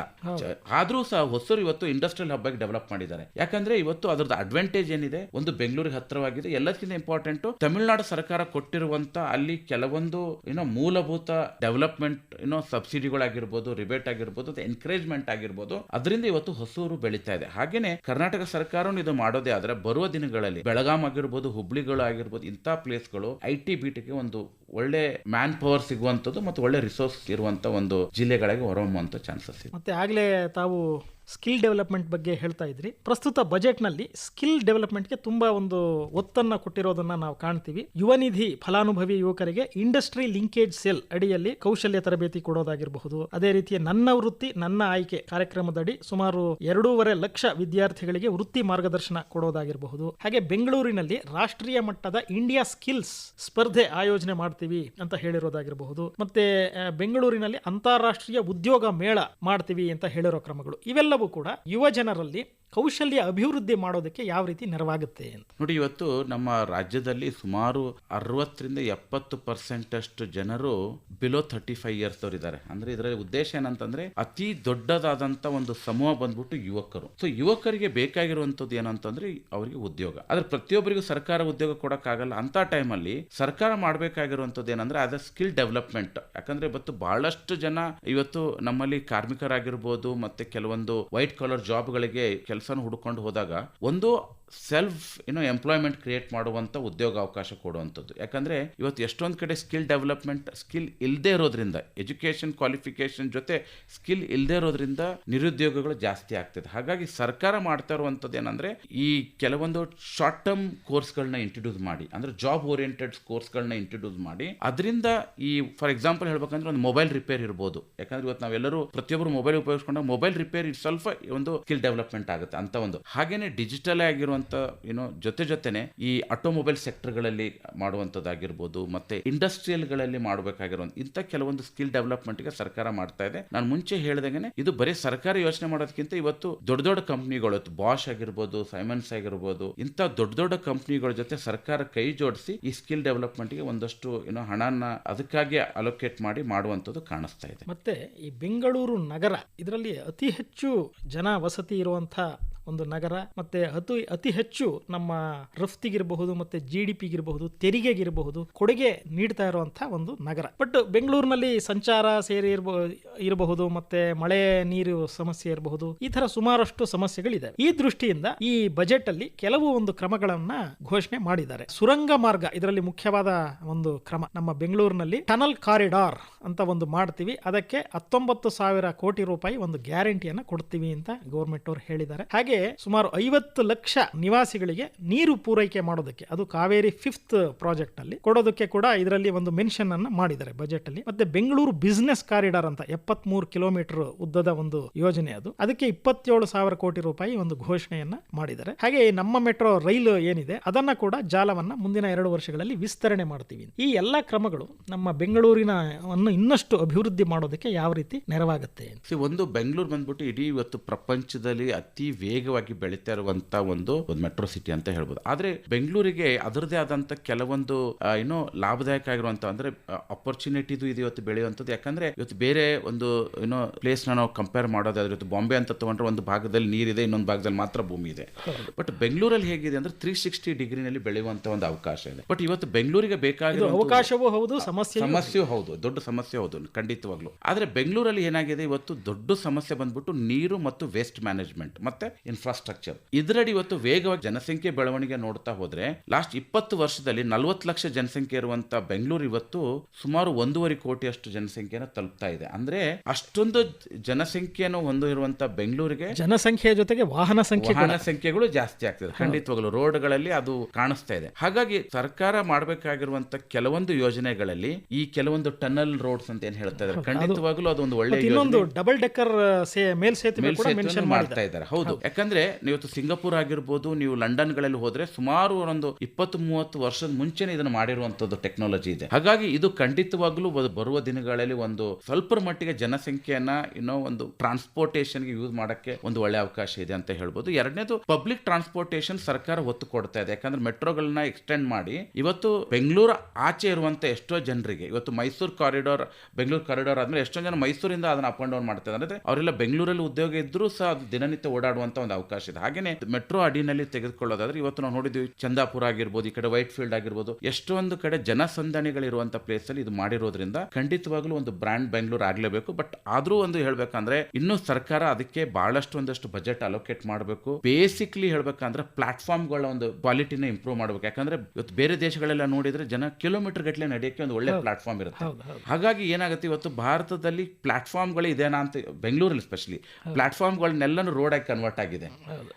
C: ಆದ್ರೂ ಸಹ ಹೊಸೂರು ಇವತ್ತು ಇಂಡಸ್ಟ್ರಿಯಲ್ ಹಬ್ ಆಗಿ ಡೆವಲಪ್ ಮಾಡಿದ್ದಾರೆ. ಯಾಕಂದ್ರೆ ಇವತ್ತು ಅದ್ರದ್ದು ಅಡ್ವಾಂಟೇಜ್ ಏನಿದೆ? ಒಂದು ಬೆಂಗಳೂರಿಗೆ ಹತ್ತಿರವಾಗಿದೆ. ಎಲ್ಲದಕ್ಕಿಂತ ಇಂಪಾರ್ಟೆಂಟ್ ತಮಿಳ್ನಾಡು ಸರ್ಕಾರ ಕೊಟ್ಟಿರುವಂತ ಅಲ್ಲಿ ಕೆಲವೊಂದು ಏನೋ ಮೂಲಭೂತ ಡೆವಲಪ್ಮೆಂಟ್ ಏನೋ ಸಬ್ಸಿಡಿಗಳಾಗಿರ್ಬೋದು ರಿಬೇಟ್ ಆಗಿರ್ಬೋದು ಎನ್ಕರೇಜ್ಮೆಂಟ್ ಆಗಿರ್ಬೋದು ಅದರಿಂದ ಇವತ್ತು ಹೊಸೂರು ಬೆಳೀತಾ ಇದೆ. ಹಾಗೇನೆ ಕರ್ನಾಟಕ ಸರ್ಕಾರನು ಇದು ಮಾಡೋದೇ ಆದ್ರೆ ಬರುವ ದಿನಗಳಲ್ಲಿ ಬೆಳಗಾಂ ಆಗಿರ್ಬೋದು, ಹುಬ್ಳಿಗಳು ಆಗಿರ್ಬೋದು, ಇಂಥ ಪ್ಲೇಸ್ಗಳು ಐ ಟಿ ಗೆ ಒಂದು ಒಳ್ಳೆ ಮ್ಯಾನ್ ಪವರ್ ಸಿಗುವಂತದ್ದು ಮತ್ತು ಒಳ್ಳೆ ರಿಸೋರ್ಸ್ ಇರುವಂತ ಒಂದು ಜಿಲ್ಲೆಗಳಿಗೆ ಹೊರಹೊಮ್ಮುವಂತ ಚಾನ್ಸಸ್ ಇದೆ.
B: ಮತ್ತೆ ಆಗ್ಲೇ ತಾವು ಸ್ಕಿಲ್ ಡೆವಲಪ್ಮೆಂಟ್ ಬಗ್ಗೆ ಹೇಳ್ತಾ ಇದ್ರಿ. ಪ್ರಸ್ತುತ ಬಜೆಟ್ನಲ್ಲಿ ಸ್ಕಿಲ್ ಡೆವಲಪ್ಮೆಂಟ್ಗೆ ತುಂಬಾ ಒಂದು ಒತ್ತನ್ನು ಕೊಟ್ಟಿರೋದನ್ನ ನಾವು ಕಾಣ್ತೀವಿ. ಯುವ ನಿಧಿ ಫಲಾನುಭವಿ ಯುವಕರಿಗೆ ಇಂಡಸ್ಟ್ರಿ ಲಿಂಕೇಜ್ ಸೆಲ್ ಅಡಿಯಲ್ಲಿ ಕೌಶಲ್ಯ ತರಬೇತಿ ಕೊಡೋದಾಗಿರಬಹುದು. ಅದೇ ರೀತಿಯ ನನ್ನ ವೃತ್ತಿ, ನನ್ನ ಆಯ್ಕೆ ಕಾರ್ಯಕ್ರಮದಡಿ ಸುಮಾರು ಎರಡೂವರೆ ಲಕ್ಷ ವಿದ್ಯಾರ್ಥಿಗಳಿಗೆ ವೃತ್ತಿ ಮಾರ್ಗದರ್ಶನ ಕೊಡೋದಾಗಿರಬಹುದು. ಹಾಗೆ ಬೆಂಗಳೂರಿನಲ್ಲಿ ರಾಷ್ಟ್ರೀಯ ಮಟ್ಟದ ಇಂಡಿಯಾ ಸ್ಕಿಲ್ಸ್ ಸ್ಪರ್ಧೆ ಆಯೋಜನೆ ಮಾಡ್ತೀವಿ ಅಂತ ಹೇಳಿರೋದಾಗಿರಬಹುದು. ಮತ್ತೆ ಬೆಂಗಳೂರಿನಲ್ಲಿ ಅಂತಾರಾಷ್ಟ್ರೀಯ ಉದ್ಯೋಗ ಮೇಳ ಮಾಡ್ತೀವಿ ಅಂತ ಹೇಳಿರೋ ಕ್ರಮಗಳು. ಇವೆಲ್ಲವೂ ಕೂಡ ಯುವ ಜನರಲ್ಲಿ ಕೌಶಲ್ಯ ಅಭಿವೃದ್ಧಿ ಮಾಡೋದಕ್ಕೆ ಯಾವ ರೀತಿ ನೆರವಾಗುತ್ತೆ ಅಂತ.
C: ನೋಡಿ, ಇವತ್ತು ನಮ್ಮ ರಾಜ್ಯದಲ್ಲಿ ಸುಮಾರು ಅರವತ್ತರಿಂದ ಎಪ್ಪತ್ತು ಪರ್ಸೆಂಟ್ ಅಷ್ಟು ಜನರು ಬಿಲೋ ಥರ್ಟಿ ಫೈವ್ ಇಯರ್ಸ್ ಅವ್ರು ಇದ್ದಾರೆ ಅಂದ್ರೆ ಇದರ ಉದ್ದೇಶ ಏನಂತಂದ್ರೆ ಅತಿ ದೊಡ್ಡದಾದಂತ ಒಂದು ಸಮೂಹ ಬಂದ್ಬಿಟ್ಟು ಯುವಕರು. ಸೊ ಯುವಕರಿಗೆ ಬೇಕಾಗಿರುವಂತದ್ದು ಏನಂತಂದ್ರೆ ಅವರಿಗೆ ಉದ್ಯೋಗ. ಆದ್ರೆ ಪ್ರತಿಯೊಬ್ಬರಿಗೂ ಸರ್ಕಾರ ಉದ್ಯೋಗ ಕೊಡಕ್ಕಾಗಲ್ಲ. ಅಂತ ಟೈಮಲ್ಲಿ ಸರ್ಕಾರ ಮಾಡಬೇಕಾಗಿರುವಂತದ್ದು ಏನಂದ್ರೆ ಅದ ಸ್ಕಿಲ್ ಡೆವಲಪ್ಮೆಂಟ್. ಯಾಕಂದ್ರೆ ಇವತ್ತು ಬಹಳಷ್ಟು ಜನ ಇವತ್ತು ನಮ್ಮಲ್ಲಿ ಕಾರ್ಮಿಕರಾಗಿರ್ಬೋದು, ಮತ್ತೆ ಕೆಲವೊಂದು ವೈಟ್ ಕಾಲರ್ ಜಾಬ್ಗಳಿಗೆ ಕೆಲಸನ ಹುಡ್ಕೊಂಡು ಹೋದಾಗ ಒಂದು ಸೆಲ್ಫ್ ಏನೋ ಎಂಪ್ಲಾಯ್ಮೆಂಟ್ ಕ್ರಿಯೇಟ್ ಮಾಡುವಂತ ಉದ್ಯೋಗ ಅವಕಾಶ ಕೊಡುವಂಥದ್ದು. ಯಾಕಂದ್ರೆ ಇವತ್ತು ಎಷ್ಟೊಂದು ಕಡೆ ಸ್ಕಿಲ್ ಡೆವಲಪ್ಮೆಂಟ್ ಸ್ಕಿಲ್ ಇಲ್ಲದೆ ಇರೋದ್ರಿಂದ ಎಜುಕೇಷನ್ ಕ್ವಾಲಿಫಿಕೇಶನ್ ಜೊತೆ ಸ್ಕಿಲ್ ಇಲ್ಲದೆ ಇರೋದ್ರಿಂದ ನಿರುದ್ಯೋಗಗಳು ಜಾಸ್ತಿ ಆಗ್ತದೆ. ಹಾಗಾಗಿ ಸರ್ಕಾರ ಮಾಡ್ತಾ ಇರುವಂಥದ್ದು ಏನಂದ್ರೆ ಈ ಕೆಲವೊಂದು ಶಾರ್ಟ್ ಟರ್ಮ್ ಕೋರ್ಸ್ಗಳನ್ನ ಇಂಟ್ರೊಡ್ಯೂಸ್ ಮಾಡಿ, ಅಂದ್ರೆ ಜಾಬ್ ಓರಿಯೆಂಟೆಡ್ ಕೋರ್ಸ್ಗಳನ್ನ ಇಂಟ್ರೊಡ್ಯೂಸ್ ಮಾಡಿ. ಅದರಿಂದ ಈ ಫಾರ್ ಎಕ್ಸಾಂಪಲ್ ಹೇಳ್ಬೇಕಂದ್ರೆ ಒಂದು ಮೊಬೈಲ್ ರಿಪೇರ್ ಇರ್ಬೋದು. ಯಾಕಂದ್ರೆ ಇವತ್ತು ನಾವೆಲ್ಲರೂ ಪ್ರತಿಯೊಬ್ಬರು ಮೊಬೈಲ್ ಉಪಯೋಗಿಸ್ಕೊಂಡಾಗ ಮೊಬೈಲ್ ರಿಪೇರ್ ಸ್ವಲ್ಪ ಒಂದು ಸ್ಕಿಲ್ ಡೆವಲಪ್ಮೆಂಟ್ ಆಗುತ್ತೆ ಅಂತ ಒಂದು. ಹಾಗೇನೆ ಡಿಜಿಟಲ್ ಆಗಿರುವಂತ ಏನೋ ಜೊತೆ ಜೊತೆನೆ ಈ ಆಟೋಮೊಬೈಲ್ ಸೆಕ್ಟರ್ಗಳಲ್ಲಿ ಮಾಡುವಂಥದ್ದಾಗಿರ್ಬೋದು ಮತ್ತೆ ಇಂಡಸ್ಟ್ರಿಯಲ್ಗಳಲ್ಲಿ ಮಾಡಬೇಕಾಗಿರುವಂಥ ಇಂಥ ಕೆಲವೊಂದು ಸ್ಕಿಲ್ ಡೆವಲಪ್ಮೆಂಟ್ಗೆ ಸರ್ಕಾರ ಮಾಡ್ತಾ ಇದೆ. ನಾನು ಮುಂಚೆ ಹೇಳ್ದಂಗೆ ಇದು ಬರೀ ಸರ್ಕಾರ ಯೋಚನೆ ಮಾಡೋದಕ್ಕಿಂತ ಇವತ್ತು ದೊಡ್ಡ ದೊಡ್ಡ ಕಂಪ್ನಿಗಳು ಬಾಷ್ ಆಗಿರ್ಬೋದು ಸೈಮನ್ಸ್ ಆಗಿರ್ಬೋದು, ಇಂಥ ದೊಡ್ಡ ದೊಡ್ಡ ಕಂಪ್ನಿಗಳ ಜೊತೆ ಸರ್ಕಾರ ಕೈ ಜೋಡಿಸಿ ಈ ಸ್ಕಿಲ್ ಡೆವಲಪ್ಮೆಂಟ್ಗೆ ಒಂದಷ್ಟು ಏನೋ ಹಣನ ಅದಕ್ಕಾಗಿ ಅಲೋಕೇಟ್ ಮಾಡಿ ಮಾಡುವಂಥದ್ದು ಕಾಣಿಸ್ತಾ ಇದೆ.
B: ಮತ್ತೆ ಈ ಬೆಂಗಳೂರು ನಗರ, ಇದರಲ್ಲಿ ಅತಿ ಹೆಚ್ಚು ಜನ ವಸತಿ ಇರುವಂಥ ಒಂದು ನಗರ, ಮತ್ತೆ ಅತಿ ಅತಿ ಹೆಚ್ಚು ನಮ್ಮ ರಫ್ತಿಗಿರಬಹುದು, ಮತ್ತೆ ಜಿ ಡಿ ಪಿಗಿರಬಹುದು ತೆರಿಗೆಗಿರಬಹುದು, ಕೊಡುಗೆ ನೀಡ್ತಾ ಇರುವಂತಹ ಒಂದು ನಗರ. ಬಟ್ ಬೆಂಗಳೂರಿನಲ್ಲಿ ಸಂಚಾರ ಸೇರಿ ಇರಬಹುದು, ಮತ್ತೆ ಮಳೆ ನೀರು ಸಮಸ್ಯೆ ಇರಬಹುದು, ಈ ತರ ಸುಮಾರಷ್ಟು ಸಮಸ್ಯೆಗಳಿದೆ ಈ ದೃಷ್ಟಿಯಿಂದ ಈ ಬಜೆಟ್ ಅಲ್ಲಿ ಕೆಲವು ಒಂದು ಕ್ರಮಗಳನ್ನ ಘೋಷಣೆ ಮಾಡಿದ್ದಾರೆ. ಸುರಂಗ ಮಾರ್ಗ, ಇದರಲ್ಲಿ ಮುಖ್ಯವಾದ ಒಂದು ಕ್ರಮ. ನಮ್ಮ ಬೆಂಗಳೂರಿನಲ್ಲಿ ಟನಲ್ ಕಾರಿಡಾರ್ ಅಂತ ಒಂದು ಮಾಡ್ತೀವಿ. ಅದಕ್ಕೆ ಹತ್ತೊಂಬತ್ತು ಸಾವಿರ ಕೋಟಿ ರೂಪಾಯಿ ಒಂದು ಗ್ಯಾರಂಟಿಯನ್ನು ಕೊಡ್ತೀವಿ ಅಂತ ಗೌರ್ಮೆಂಟ್ ಅವರು ಹೇಳಿದ್ದಾರೆ. ಹಾಗೆ ಸುಮಾರು ಐವತ್ತು ಲಕ್ಷ ನಿವಾಸಿಗಳಿಗೆ ನೀರು ಪೂರೈಕೆ ಮಾಡೋದಕ್ಕೆ, ಅದು ಕಾವೇರಿ ಫಿಫ್ತ್ ಪ್ರಾಜೆಕ್ಟ್ ಅಲ್ಲಿ ಕೊಡೋದಕ್ಕೆ ಕೂಡ ಇದರಲ್ಲಿ ಒಂದು ಮೆನ್ಷನ್ ಅನ್ನ ಮಾಡಿದ್ದಾರೆ ಬಜೆಟ್ ಅಲ್ಲಿ. ಮತ್ತೆ ಬೆಂಗಳೂರು ಬಿಸ್ನೆಸ್ ಕಾರಿಡಾರ್ ಅಂತ ಎಪ್ಪತ್ತ್ ಮೂರು ಕಿಲೋಮೀಟರ್ ಉದ್ದದ ಒಂದು ಯೋಜನೆ ಅದು. ಅದಕ್ಕೆ ಇಪ್ಪತ್ತೇಳು ಸಾವಿರ ಕೋಟಿ ರೂಪಾಯಿ ಒಂದು ಘೋಷಣೆಯನ್ನ ಮಾಡಿದ್ದಾರೆ. ಹಾಗೆ ನಮ್ಮ ಮೆಟ್ರೋ ರೈಲು ಏನಿದೆ, ಅದನ್ನ ಕೂಡ ಜಾಲವನ್ನ ಮುಂದಿನ ಎರಡು ವರ್ಷಗಳಲ್ಲಿ ವಿಸ್ತರಣೆ ಮಾಡ್ತೀವಿ. ಈ ಎಲ್ಲಾ ಕ್ರಮಗಳು ನಮ್ಮ ಬೆಂಗಳೂರಿನ ಇನ್ನಷ್ಟು ಅಭಿವೃದ್ಧಿ ಮಾಡೋದಕ್ಕೆ ಯಾವ ರೀತಿ ನೆರವಾಗುತ್ತೆ
C: ಒಂದು ಬೆಂಗಳೂರು ಬಂದ್ಬಿಟ್ಟು ಇಡೀ ಇವತ್ತು ಪ್ರಪಂಚದಲ್ಲಿ ಅತಿ ವೇಗವಾಗಿ ಬೆಳೀತಾ ಇರುವಂತ ಒಂದು ಒಂದು ಮೆಟ್ರೋ ಸಿಟಿ ಅಂತ ಹೇಳ್ಬೋದು. ಆದ್ರೆ ಬೆಂಗಳೂರಿಗೆ ಅದರದೇ ಆದಂತ ಕೆಲವೊಂದು ಏನು ಲಾಭದಾಯಕ ಆಗಿರುವಂತ ಅಂದ್ರೆ ಅಪರ್ಚುನಿಟಿದು ಇದು ಇವತ್ತು ಬೆಳೆಯುವಂಥದ್ದು. ಯಾಕಂದ್ರೆ ಇವತ್ತು ಬೇರೆ ಒಂದು ಏನೋ ಪ್ಲೇಸ್ ನಾವು ಕಂಪೇರ್ ಮಾಡೋದಾದ್ರೆ ಇವತ್ತು ಬಾಂಬೆ ಅಂತ ತಗೊಂಡ್ರೆ ಒಂದು ಭಾಗದಲ್ಲಿ ನೀರಿದೆ ಇನ್ನೊಂದು ಭಾಗದಲ್ಲಿ ಮಾತ್ರ ಭೂಮಿ ಇದೆ. ಬಟ್ ಬೆಂಗಳೂರಲ್ಲಿ ಹೇಗಿದೆ ಅಂದ್ರೆ ತ್ರೀ ಸಿಕ್ಸ್ಟಿ ಡಿಗ್ರಿನಲ್ಲಿ ಬೆಳೆಯುವಂತ ಒಂದು ಅವಕಾಶ ಇದೆ. ಬಟ್ ಇವತ್ತು ಬೆಂಗಳೂರಿಗೆ ಬೇಕಾಗಿರೋ
B: ಅವಕಾಶವೂ ಹೌದು ಸಮಸ್ಯೆ
C: ಸಮಸ್ಯೆ ಹೌದು ದೊಡ್ಡ ಸಮಸ್ಯೆ ಹೌದು ಖಂಡಿತವಾಗ್ಲು. ಆದ್ರೆ ಬೆಂಗಳೂರಲ್ಲಿ ಏನಾಗಿದೆ ಇವತ್ತು ದೊಡ್ಡ ಸಮಸ್ಯೆ ಬಂದ್ಬಿಟ್ಟು ನೀರು ಮತ್ತು ವೇಸ್ಟ್ ಮ್ಯಾನೇಜ್ಮೆಂಟ್ ಮತ್ತೆ ಇನ್ಫ್ರಾಸ್ಟ್ರಕ್ಚರ್ ಇದರಡಿ ಇವತ್ತು ವೇಗವಾಗಿ ಜನಸಂಖ್ಯೆ ಬೆಳವಣಿಗೆ ನೋಡ್ತಾ ಹೋದ್ರೆ ಲಾಸ್ಟ್ ಇಪ್ಪತ್ತು ವರ್ಷದಲ್ಲಿ ನಲವತ್ತು ಲಕ್ಷ ಜನಸಂಖ್ಯೆ ಇರುವಂತ ಬೆಂಗಳೂರು ಇವತ್ತು ಸುಮಾರು ಒಂದೂವರೆ ಕೋಟಿಯಷ್ಟು ಜನಸಂಖ್ಯೆನ ತಲುಪ್ತಾ ಇದೆ. ಅಂದ್ರೆ ಅಷ್ಟೊಂದು ಜನಸಂಖ್ಯೆಯನ್ನು ಹೊಂದಿರುವಂತ ಬೆಂಗಳೂರಿಗೆ
B: ಜನಸಂಖ್ಯೆಯ ಜೊತೆಗೆ ವಾಹನ ಸಂಖ್ಯೆ
C: ವಾಹನ ಸಂಖ್ಯೆಗಳು ಜಾಸ್ತಿ ಆಗ್ತದೆ. ಖಂಡಿತವಾಗಲು ರೋಡ್ಗಳಲ್ಲಿ ಅದು ಕಾಣಿಸ್ತಾ ಇದೆ. ಹಾಗಾಗಿ ಸರ್ಕಾರ ಮಾಡಬೇಕಾಗಿರುವಂತ ಕೆಲವೊಂದು ಯೋಜನೆಗಳಲ್ಲಿ ಈ ಕೆಲವೊಂದು ಟನಲ್ ರೋಡ್ಸ್ ಅಂತ ಏನ್ ಹೇಳ್ತಾ ಇದ್ದಾರೆ ಖಂಡಿತವಾಗಲೂ ಅದೊಂದು ಒಳ್ಳೆ
B: ಡಬಲ್ ಡೆಕ್ಕರ್ ಮೇಲ್ಸೇತುವೆ
C: ಮಾಡ್ತಾ ಇದ್ದಾರೆ. ಹೌದು. ಯಾಕಂದ್ರೆ ಇವತ್ತು ಸಿಂಗಪುರ್ ಆಗಿರ್ಬೋದು, ನೀವು ಲಂಡನ್ಗಳಲ್ಲಿ ಹೋದ್ರೆ ಸುಮಾರು ಒಂದು ಇಪ್ಪತ್ತು ಮೂವತ್ತು ವರ್ಷದ ಮುಂಚೆನೆ ಇದನ್ನು ಮಾಡಿರುವಂತದ್ದು ಟೆಕ್ನಾಲಜಿ ಇದೆ. ಹಾಗಾಗಿ ಇದು ಖಂಡಿತವಾಗ್ಲೂ ಬರುವ ದಿನಗಳಲ್ಲಿ ಒಂದು ಸ್ವಲ್ಪ ಮಟ್ಟಿಗೆ ಜನಸಂಖ್ಯೆಯನ್ನ ಇನ್ನೋ ಒಂದು ಟ್ರಾನ್ಸ್ಪೋರ್ಟೇಷನ್ಗೆ ಯೂಸ್ ಮಾಡಕ್ಕೆ ಒಂದು ಒಳ್ಳೆ ಅವಕಾಶ ಇದೆ ಅಂತ ಹೇಳ್ಬೋದು. ಎರಡನೇದು, ಪಬ್ಲಿಕ್ ಟ್ರಾನ್ಸ್ಪೋರ್ಟೇಷನ್ ಸರ್ಕಾರ ಒತ್ತು ಕೊಡ್ತಾ ಇದೆ. ಯಾಕಂದ್ರೆ ಮೆಟ್ರೋಗಳನ್ನ ಎಕ್ಸ್ಟೆಂಡ್ ಮಾಡಿ ಇವತ್ತು ಬೆಂಗಳೂರು ಆಚೆ ಇರುವಂತ ಎಷ್ಟೋ ಜನರಿಗೆ, ಇವತ್ತು ಮೈಸೂರು ಕಾರಿಡಾರ್, ಬೆಂಗಳೂರು ಕಾರಿಡಾರ್ ಆದ್ಮೇಲೆ ಎಷ್ಟೋ ಜನ ಮೈಸೂರಿಂದ ಅದನ್ನ ಅಪ್ ಅಂಡ್ ಡೌನ್ ಮಾಡ್ತಾ ಇದ್ದಾರೆ ಅವರೆಲ್ಲ ಬೆಂಗಳೂರಲ್ಲಿ ಉದ್ಯೋಗ ಇದ್ರೂ ಸಹ ದಿನನಿತ್ಯ ಓಡಾಡುವಂತ ಒಂದು ಅವಕಾಶ ಇದೆ. ಹಾಗೇನೆ ಮೆಟ್ರೋ ಅಡಿನಲ್ಲಿ ತೆಗೆದುಕೊಳ್ಳೋದಾದ್ರೆ ಇವತ್ತು ನಾವು ನೋಡಿದ್ವಿ ಚಂದಾಪುರ ಆಗಿರ್ಬೋದು ಈ ಕಡೆ ವೈಟ್ ಫೀಲ್ಡ್ ಆಗಿರ್ಬೋದು ಎಷ್ಟೊಂದು ಕಡೆ ಜನಸಂದಣಿಗಳಿರುವಂತ ಪ್ಲೇಸ್ ಅಲ್ಲಿ ಇದು ಮಾಡಿರೋದ್ರಿಂದ ಖಂಡಿತವಾಗ್ಲೂ ಒಂದು ಬ್ರಾಂಡ್ ಬೆಂಗಳೂರು ಆಗ್ಲೇಬೇಕು. ಬಟ್ ಆದ್ರೂ ಒಂದು ಹೇಳ್ಬೇಕಂದ್ರೆ ಇನ್ನು ಸರ್ಕಾರ ಅದಕ್ಕೆ ಬಹಳಷ್ಟು ಒಂದಷ್ಟು ಬಜೆಟ್ ಅಲೋಕೇಟ್ ಮಾಡಬೇಕು. ಬೇಸಿಕ್ಲಿ ಹೇಳ್ಬೇಕಂದ್ರೆ ಪ್ಲಾಟ್ಫಾರ್ಮ್ಗಳ ಒಂದು ಕ್ವಾಲಿಟಿನ ಇಂಪ್ರೂವ್ ಮಾಡಬೇಕು. ಯಾಕಂದ್ರೆ ಇವತ್ತು ಬೇರೆ ದೇಶಗಳೆಲ್ಲ ನೋಡಿದ್ರೆ ಜನ ಕಿಲೋಮೀಟರ್ ಗಟ್ಟಲೆ ನಡೆಯಕ್ಕೆ ಒಂದು ಒಳ್ಳೆ ಪ್ಲಾಟ್ಫಾರ್ಮ್ ಇರುತ್ತೆ. ಹಾಗಾಗಿ ಏನಾಗುತ್ತೆ ಇವತ್ತು ಭಾರತದಲ್ಲಿ ಪ್ಲಾಟ್ಫಾರ್ಮ್ಗಳು ಇದೇನಾ ಅಂತ ಬೆಂಗಳೂರಲ್ಲಿ ಸ್ಪೆಷಲಿ ಪ್ಲಾಟ್ಫಾರ್ಮ್ಗಳನ್ನೆಲ್ಲನೂ ರೋಡ್ ಆಗಿ ಕನ್ವರ್ಟ್ ಆಗಿದೆ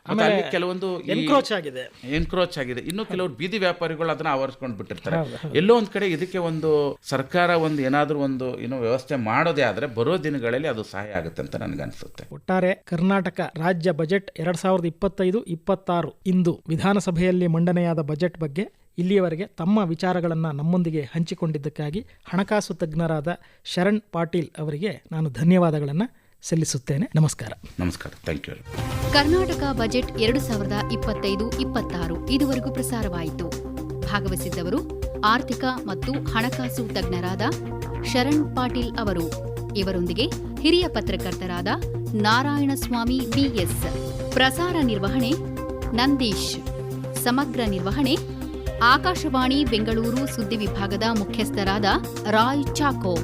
C: ಅಲ್ಲಿ ಕೆಲವೊಂದು
B: ಎನ್ಕ್ರೋಚ್ ಆಗಿದೆ.
C: ಎನ್ಕ್ರೋಚ್ ಆಗಿದೆ. ಇನ್ನು ಕೆಲವರು ಬೀದಿ ವ್ಯಾಪಾರಿಗಳು ಅದನ್ನ ಆವರಿಸ್ಕೊಂಡು ಬಿಟ್ಟಿರ್ತಾರೆ. ಎಲ್ಲೋ ಒಂದ್ ಕಡೆ ಇದಕ್ಕೆ ಒಂದು ಸರ್ಕಾರ ಒಂದು ಏನಾದ್ರೂ ಒಂದು ಏನೋ ವ್ಯವಸ್ಥೆ ಮಾಡೋದೇ ಆದ್ರೆ ಬರೋ ದಿನಗಳಲ್ಲಿ ಅದು ಸಹಾಯ ಆಗುತ್ತೆ ಅಂತ ನನಗನ್ಸುತ್ತೆ
B: ಒಟ್ಟಾರೆ ಕರ್ನಾಟಕ ರಾಜ್ಯ ಬಜೆಟ್ ಎರಡ್ ಸಾವಿರದ ಇಪ್ಪತ್ತೈದು ಇಪ್ಪತ್ತಾರು ಇಂದು ವಿಧಾನಸಭೆಯಲ್ಲಿ ಮಂಡನೆಯಾದ ಬಜೆಟ್ ಬಗ್ಗೆ ಇಲ್ಲಿಯವರೆಗೆ ತಮ್ಮ ವಿಚಾರಗಳನ್ನು ನಮ್ಮೊಂದಿಗೆ ಹಂಚಿಕೊಂಡಿದ್ದಕ್ಕಾಗಿ ಹಣಕಾಸು ತಜ್ಞರಾದ ಶರಣ್ ಪಾಟೀಲ್ ಅವರಿಗೆ ನಾನು ಧನ್ಯವಾದಗಳನ್ನು ಸಲ್ಲಿಸುತ್ತೇನೆ. ನಮಸ್ಕಾರ.
C: ನಮಸ್ಕಾರ. ಥ್ಯಾಂಕ್ ಯು
A: ಕರ್ನಾಟಕ ಬಜೆಟ್ ಎರಡು ಸಾವಿರದ ಇಪ್ಪತ್ತೈದು ಇಪ್ಪತ್ತಾರು ಇದುವರೆಗೂ ಪ್ರಸಾರವಾಯಿತು. ಭಾಗವಹಿಸಿದ್ದವರು ಆರ್ಥಿಕ ಮತ್ತು ಹಣಕಾಸು ತಜ್ಞರಾದ ಶರಣ್ ಪಾಟೀಲ್ ಅವರು. ಇವರೊಂದಿಗೆ ಹಿರಿಯ ಪತ್ರಕರ್ತರಾದ ನಾರಾಯಣಸ್ವಾಮಿ ಬಿಎಸ್ ಪ್ರಸಾರ ನಿರ್ವಹಣೆ ನಂದೀಶ್. ಸಮಗ್ರ ನಿರ್ವಹಣೆ ಆಕಾಶವಾಣಿ ಬೆಂಗಳೂರು ಸುದ್ದಿ ವಿಭಾಗದ ಮುಖ್ಯಸ್ಥರಾದ ರಾಯ್ ಚಾಕೋ.